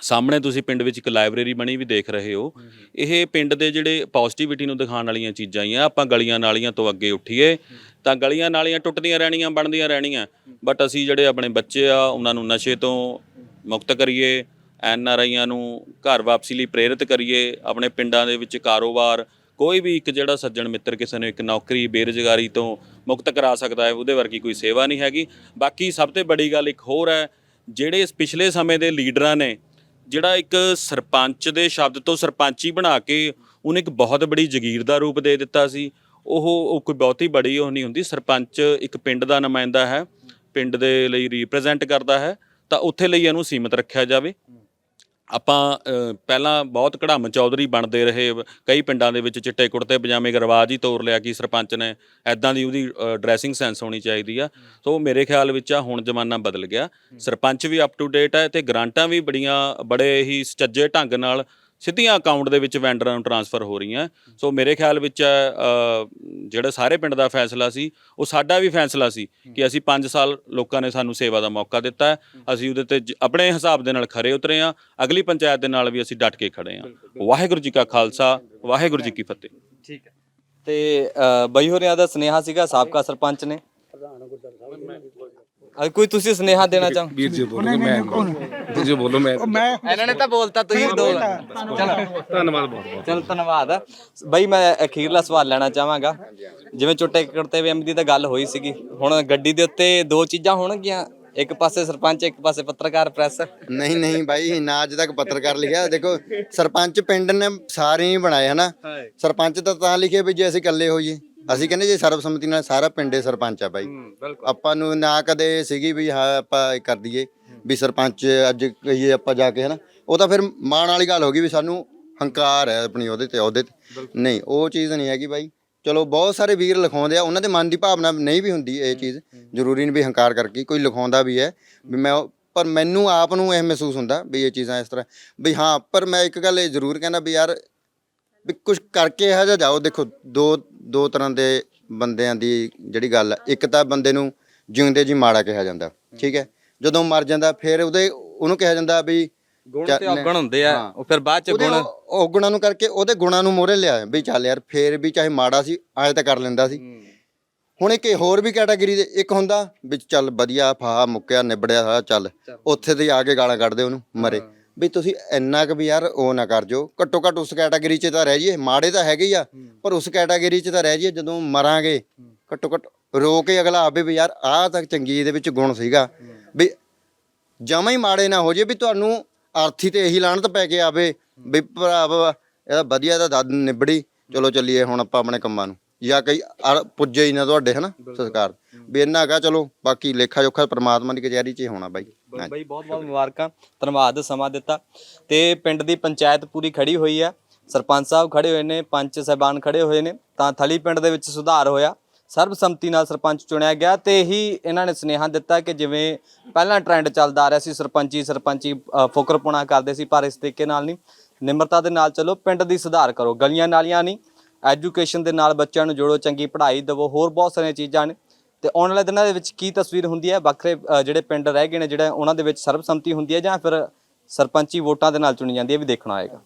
ਸਾਹਮਣੇ ਤੁਸੀਂ ਪਿੰਡ ਵਿੱਚ ਇੱਕ ਲਾਇਬ੍ਰੇਰੀ ਬਣੀ ਵੀ ਦੇਖ ਰਹੇ ਹੋ ਇਹ ਪਿੰਡ ਦੇ ਜਿਹੜੇ ਪੋਜ਼ਿਟਿਵਿਟੀ ਨੂੰ ਦਿਖਾਉਣ ਵਾਲੀਆਂ ਚੀਜ਼ਾਂ ਹੀ ਆ। ਆਪਾਂ ਗਲੀਆਂ ਨਾਲੀਆਂ ਤੋਂ ਅੱਗੇ ਉੱਠੀਏ ਤਾਂ ਗਲੀਆਂ ਨਾਲੀਆਂ ਟੁੱਟਦੀਆਂ ਰਹਿਣੀਆਂ, ਬਣਦੀਆਂ ਰਹਿਣੀਆਂ। ਬਟ ਅਸੀਂ ਜਿਹੜੇ ਆਪਣੇ ਬੱਚੇ ਆ, ਉਹਨਾਂ ਨੂੰ ਨਸ਼ੇ ਤੋਂ ਮੁਕਤ ਕਰੀਏ, ਐਨ ਆਰ ਆਈਆਂ ਨੂੰ ਘਰ ਵਾਪਸੀ ਲਈ ਪ੍ਰੇਰਿਤ ਕਰੀਏ, ਆਪਣੇ ਪਿੰਡਾਂ ਦੇ ਵਿੱਚ ਕਾਰੋਬਾਰ, ਕੋਈ ਵੀ ਇੱਕ ਜਿਹੜਾ ਸੱਜਣ ਮਿੱਤਰ ਕਿਸੇ ਨੂੰ ਇੱਕ ਨੌਕਰੀ, ਬੇਰੁਜ਼ਗਾਰੀ ਤੋਂ ਮੁਕਤ ਕਰਾ ਸਕਦਾ ਹੈ, ਉਹਦੇ ਵਰਗੀ ਕੋਈ ਸੇਵਾ ਨਹੀਂ ਹੈਗੀ। ਬਾਕੀ ਸਭ ਤੋਂ ਵੱਡੀ ਗੱਲ ਇੱਕ ਹੋਰ ਹੈ, ਜਿਹੜੇ ਇਸ ਪਿਛਲੇ ਸਮੇਂ ਦੇ ਲੀਡਰਾਂ ਨੇ, ਜਿਹੜਾ ਇੱਕ ਸਰਪੰਚ ਦੇ ਸ਼ਬਦ ਤੋਂ ਸਰਪੰਚੀ ਬਣਾ ਕੇ ਉਹਨੇ ਇੱਕ ਬਹੁਤ ਬੜੀ ਜ਼ਗੀਰ ਦਾ ਰੂਪ ਦੇ ਦਿੱਤਾ ਸੀ। ਉਹ ਉਹ ਕੋਈ ਬਹੁਤੀ ਬੜੀ ਉਹ ਨਹੀਂ ਹੁੰਦੀ, ਸਰਪੰਚ ਇੱਕ ਪਿੰਡ ਦਾ ਨੁਮਾਇੰਦਾ ਹੈ, ਪਿੰਡ ਦੇ ਲਈ ਰਿਪਰੈਜ਼ੈਂਟ ਕਰਦਾ ਹੈ, ਤਾਂ ਉੱਥੇ ਲਈ ਇਹਨੂੰ ਸੀਮਿਤ ਰੱਖਿਆ ਜਾਵੇ। ਆਪਾਂ ਪਹਿਲਾਂ ਬਹੁਤ ਕੜਾਮ ਚੌਧਰੀ ਬਣਦੇ ਰਹੇ, ਕਈ ਪਿੰਡਾਂ ਦੇ ਵਿੱਚ ਚਿੱਟੇ ਕੁੜਤੇ, ਪਜਾਮੇ ਦਾ ਰਿਵਾਜ ਹੀ ਤੋਰ ਲਿਆ ਕਿ ਸਰਪੰਚ ਨੇ ਐਦਾਂ ਦੀ ਉਹਦੀ ਡਰੈਸਿੰਗ ਸੈਂਸ ਹੋਣੀ ਚਾਹੀਦੀ ਆ। ਸੋ ਮੇਰੇ ਖਿਆਲ ਵਿੱਚ ਆ, ਹੁਣ ਜ਼ਮਾਨਾ ਬਦਲ ਗਿਆ। ਸਰਪੰਚ ਵੀ ਅਪ ਟੂ ਡੇਟ ਹੈ ਤੇ ਗ੍ਰਾਂਟਾਂ ਵੀ ਬੜੀਆਂ, ਬੜੇ ਹੀ ਸੁਚੱਜੇ ਢੰਗ ਨਾਲ ਸਿੱਧੀਆਂ ਅਕਾਊਂਟ ਦੇ ਵਿੱਚ ਵੈਂਡਰਾਂ ਨੂੰ ਟਰਾਂਸਫਰ ਹੋ ਰਹੀਆਂ। ਸੋ ਮੇਰੇ ਖਿਆਲ ਵਿੱਚ ਜਿਹੜਾ ਸਾਰੇ ਪਿੰਡ ਦਾ ਫੈਸਲਾ ਸੀ ਉਹ ਸਾਡਾ ਵੀ ਫੈਸਲਾ ਸੀ ਕਿ ਅਸੀਂ 5 ਸਾਲ ਲੋਕਾਂ ਨੇ ਸਾਨੂੰ ਸੇਵਾ ਦਾ ਮੌਕਾ ਦਿੱਤਾ ਅਸੀਂ ਉਹਦੇ ਤੇ ਜ- ਆਪਣੇ ਹਿਸਾਬ ਦੇ ਨਾਲ ਖਰੇ ਉਤਰੇ ਆ ਅਗਲੀ ਪੰਚਾਇਤ ਦੇ ਨਾਲ ਵੀ ਅਸੀਂ ਡਟ ਕੇ ਖੜੇ ਆ ਵਾਹਿਗੁਰੂ ਜੀ ਕਾ ਖਾਲਸਾ ਵਾਹਿਗੁਰੂ ਜੀ ਕੀ ਫਤਿਹ। ਠੀਕ ਹੈ। ਤੇ ਬਈ ਹੋਰਿਆਂ ਦਾ ਸੁਨੇਹਾ ਸੀਗਾ ਸਾਬਕਾ ਸਰਪੰਚ ਨੇ। ਅ, ਕੋਈ ਤੁਸੀਂ ਸੁਨੇਹਾ ਦੇਣਾ ਚਾਹੋ? ਵੀਰ ਜੀ ਬੋਲੋ ਮੈਂ ਵੀਰ ਜੀ ਬੋਲੋ ਮੈਂ ਮੈਂ ਇਹਨਾਂ ਨੇ ਤਾਂ ਬੋਲਤਾ ਤੁਸੀਂ ਦੋ। ਚਲੋ ਧੰਨਵਾਦ ਬਹੁਤ ਬਹੁਤ। ਚਲ ਧੰਨਵਾਦ। ਬਈ ਮੈਂ ਅਖੀਰਲਾ ਸਵਾਲ ਲੈਣਾ ਚਾਹਾਂਗਾ। ਜਿਵੇਂ ਚੁੱਟੇ ਕਰਤੇ ਵੇ ਦੀ ਤਾਂ ਗੱਲ ਹੋਈ ਸੀਗੀ। ਹੁਣ ਗੱਡੀ ਦੇ ਉੱਤੇ ਦੋ ਚੀਜ਼ਾਂ ਹੋਣਗੀਆਂ। ਇੱਕ ਪਾਸੇ ਸਰਪੰਚ ਇੱਕ ਪਾਸੇ ਪੱਤਰਕਾਰ ਪ੍ਰੈਸ। ਨਹੀਂ ਨਹੀਂ ਬਾਈ ਨਾ ਅੱਜ ਤੱਕ ਪੱਤਰਕਾਰ ਲਿਖਿਆ। ਦੇਖੋ ਸਰਪੰਚ ਪਿੰਡ ਨੇ ਸਾਰੇ ਹੀ ਬਣਾਏ ਹਨਾ? ਸਰਪੰਚ ਤਾਂ ਤਾਂ ਲਿਖੇ ਵੀ ਜੇ ਅਸੀਂ ਇਕੱਲੇ ਹੋਈਏ। ਅਸੀਂ ਕਹਿੰਦੇ ਜੇ ਸਰਬਸੰਮਤੀ ਨਾਲ ਸਾਰਾ ਪਿੰਡੇ ਸਰਪੰਚ ਆ ਬਾਈ। ਆਪਾਂ ਨੂੰ ਨਾ ਕਦੇ ਸੀਗੀ ਵੀ ਹਾਂ ਆਪਾਂ ਇਹ ਕਰ ਦਈਏ ਵੀ ਸਰਪੰਚ ਅੱਜ ਕਹੀਏ ਆਪਾਂ ਜਾ ਕੇ ਹਨਾ। ਉਹ ਤਾਂ ਫਿਰ ਮਾਣ ਵਾਲੀ ਗੱਲ ਹੋ ਗਈ ਵੀ ਸਾਨੂੰ ਹੰਕਾਰ ਹੈ ਆਪਣੀ ਉਹਦੇ ਤੇ ਉਹਦੇ ਤੇ। ਨਹੀਂ ਉਹ ਚੀਜ਼ ਨਹੀਂ ਹੈਗੀ ਬਾਈ। ਚਲੋ ਬਹੁਤ ਸਾਰੇ ਵੀਰ ਲਿਖਾਉਂਦੇ ਆ ਉਹਨਾਂ ਦੇ ਮਨ ਦੀ ਭਾਵਨਾ ਨਹੀਂ ਵੀ ਹੁੰਦੀ ਇਹ ਚੀਜ਼। ਜ਼ਰੂਰੀ ਨਹੀਂ ਵੀ ਹੰਕਾਰ ਕਰਕੇ ਕੋਈ ਲਿਖਾਉਂਦਾ ਵੀ ਹੈ ਵੀ ਮੈਂ ਪਰ ਮੈਨੂੰ ਆਪ ਨੂੰ ਇਹ ਮਹਿਸੂਸ ਹੁੰਦਾ ਵੀ ਇਹ ਚੀਜ਼ਾਂ ਇਸ ਤਰ੍ਹਾਂ ਵੀ ਹਾਂ ਪਰ ਮੈਂ ਇੱਕ ਗੱਲ ਇਹ ਜ਼ਰੂਰ ਕਹਿੰਦਾ ਵੀ ਯਾਰ ਵੀ ਕੁਝ ਕਰਕੇ ਇਹੋ ਜਿਹਾ ਜਾਓ ਦੇਖੋ ਦੋ ਦੋ ਤਰ੍ਹਾਂ ਦੇ ਬੰਦਿਆਂ ਦੀ ਜਿਹੜੀ ਗੱਲ ਹੈ ਇੱਕ ਤਾਂ ਬੰਦੇ ਨੂੰ ਜਿਉਂਦੇ ਜੀ ਮਾੜਾ ਕਿਹਾ ਜਾਂਦਾ ਠੀਕ ਹੈ? ਜਦੋਂ ਮਰ ਜਾਂਦਾ ਫਿਰ ਉਹਦੇ ਉਹਨੂੰ ਕਿਹਾ ਜਾਂਦਾ ਵੀ ਗੁਣ ਤੇ ਔਗਣ ਹੁੰਦੇ ਆ। ਉਹ ਫਿਰ ਬਾਅਦ ਚ ਗੁਣ ਉਹ- ਉਹ ਗੁਣਾਂ ਨੂੰ ਕਰਕੇ ਉਹਦੇ ਗੁਣਾਂ ਨੂੰ ਮੋਰੇ ਲਿਆ ਵੀ ਚੱਲ ਯਾਰ ਫੇਰ ਵੀ ਚਾਹੇ ਮਾੜਾ ਸੀ ਆਏ ਤਾਂ ਕਰ ਲੈਂਦਾ ਸੀ। ਹੁਣ ਇੱਕ ਹੋਰ ਵੀ ਕੈਟਾਗਰੀ ਦੇ ਇੱਕ ਹੁੰਦਾ ਵਿੱਚ ਚੱਲ ਵਧੀਆ ਫਾਹਾ ਮੁੱਕਿਆ ਨਿਬੜਿਆ ਚੱਲ ਉੱਥੇ ਤੇ ਆ ਕੇ ਗਾਲਾਂ ਕੱਢਦੇ ਉਹਨੂੰ ਮਰੇ। ਵੀ ਤੁਸੀਂ ਇੰਨਾ ਕੁ ਵੀ ਯਾਰ ਉਹ ਨਾ ਕਰ ਜੋ ਘੱਟੋ ਘੱਟ ਉਸ ਕੈਟਾਗਰੀ 'ਚ ਤਾਂ ਰਹਿ ਜਾਈਏ। ਮਾੜੇ ਤਾਂ ਹੈਗੇ ਹੀ ਆ ਪਰ ਉਸ ਕੈਟਾਗਰੀ 'ਚ ਤਾਂ ਰਹਿ ਜਾਈਏ। ਜਦੋਂ ਮਰਾਂਗੇ ਘੱਟੋ ਘੱਟ ਰੋ ਕੇ ਅਗਲਾ ਆਵੇ ਵੀ ਯਾਰ ਆਹ ਤਾਂ ਚੰਗੀ ਇਹਦੇ ਵਿੱਚ ਗੁਣ ਸੀਗਾ। ਵੀ ਜਮਾਂ ਹੀ ਮਾੜੇ ਨਾ ਹੋ ਜੇ ਵੀ ਤੁਹਾਨੂੰ ਆਰਥੀ ਤੇ ਇਹੀ ਲਾਣਤ ਪੈ ਕੇ ਆਵੇ। ਵੀ ਭਰਾਵਾ ਇਹਦਾ ਵਧੀਆ ਦਾ ਦੱਦ ਨਿਬੜੀ। ਚਲੋ ਚੱਲੀਏ ਹੁਣ ਆਪਾਂ ਆਪਣੇ ਕੰਮਾਂ ਨੂੰ। ਜਾਂ ਕਈ ਪੁੱਜੇ ਹੀ ਨਾ ਤੁਹਾਡੇ ਹਨਾ? ਸੰਸਕਾਰ ਵੀ ਇੰਨਾ ਹੈਗਾ ਚਲੋ ਬਾਕੀ ਲੇਖਾ ਜੋਖਾ ਪ੍ਰਮਾਤਮਾ ਦੀ ਕਚਹਿਰੀ 'ਚ ਹੀ ਹੋਣਾ ਬਾਈ। ਬਈ ਬਹੁਤ ਬਹੁਤ ਮੁਬਾਰਕਾਂ ਧੰਨਵਾਦ ਸਮਾਂ ਦਿੱਤਾ। ਤੇ ਪਿੰਡ ਦੀ ਪੰਚਾਇਤ ਪੂਰੀ ਖੜੀ ਹੋਈ ਹੈ ਸਰਪੰਚ ਸਾਹਿਬ ਖੜੇ ਹੋਏ ਨੇ ਪੰਚ ਸਹਿਬਾਨ ਖੜੇ ਹੋਏ ਨੇ ਤਾਂ ਥਲੀ ਪਿੰਡ ਦੇ ਵਿੱਚ ਸੁਧਾਰ ਹੋਇਆ। ਸਰਬਸੰਮਤੀ ਨਾਲ ਸਰਪੰਚ ਚੁਣਿਆ ਗਿਆ ਤੇ ਇਹੀ ਇਹਨਾਂ ਨੇ ਸੁਨੇਹਾ ਦਿੱਤਾ ਕਿ ਜਿਵੇਂ ਪਹਿਲਾਂ ਟ੍ਰੈਂਡ ਚੱਲਦਾ ਆ ਰਿਹਾ ਸੀ ਸਰਪੰਚੀ ਸਰਪੰਚੀ ਫੁਕਰਪੁਣਾ ਕਰਦੇ ਸੀ ਪਰ ਇਸ ਤਰੀਕੇ ਨਾਲ ਨਹੀਂ। ਨਿਮਰਤਾ ਦੇ ਨਾਲ ਚੱਲੋ ਪਿੰਡ ਦੀ ਸੁਧਾਰ ਕਰੋ ਗਲੀਆਂ ਨਾਲੀਆਂ ਨਹੀਂ। ਐਜੂਕੇਸ਼ਨ ਦੇ ਨਾਲ ਬੱਚਿਆਂ ਨੂੰ ਜੋੜੋ ਚੰਗੀ ਪੜ੍ਹਾਈ ਦਿਵੋ ਹੋਰ ਬਹੁਤ ਸਾਰੀਆਂ ਚੀਜ਼ਾਂ ਨੇ। ਤੇ ਆਉਣ ਵਾਲੇ ਦਿਨਾਂ ਦੇ ਵਿੱਚ ਕੀ ਤਸਵੀਰ ਹੁੰਦੀ ਹੈ? ਵੱਖਰੇ ਜਿਹੜੇ ਪਿੰਡ ਰਹਿ ਗਏ ਨੇ, ਜਿਹੜਾ ਉਹਨਾਂ ਦੇ ਵਿੱਚ ਸਰਬਸੰਮਤੀ ਹੁੰਦੀ ਹੈ ਜਾਂ ਫਿਰ ਸਰਪੰਚੀ ਵੋਟਾਂ ਦੇ ਨਾਲ ਚੁਣੀ ਜਾਂਦੀ ਹੈ, ਇਹ ਵੀ ਦੇਖਣਾ ਆਏਗਾ।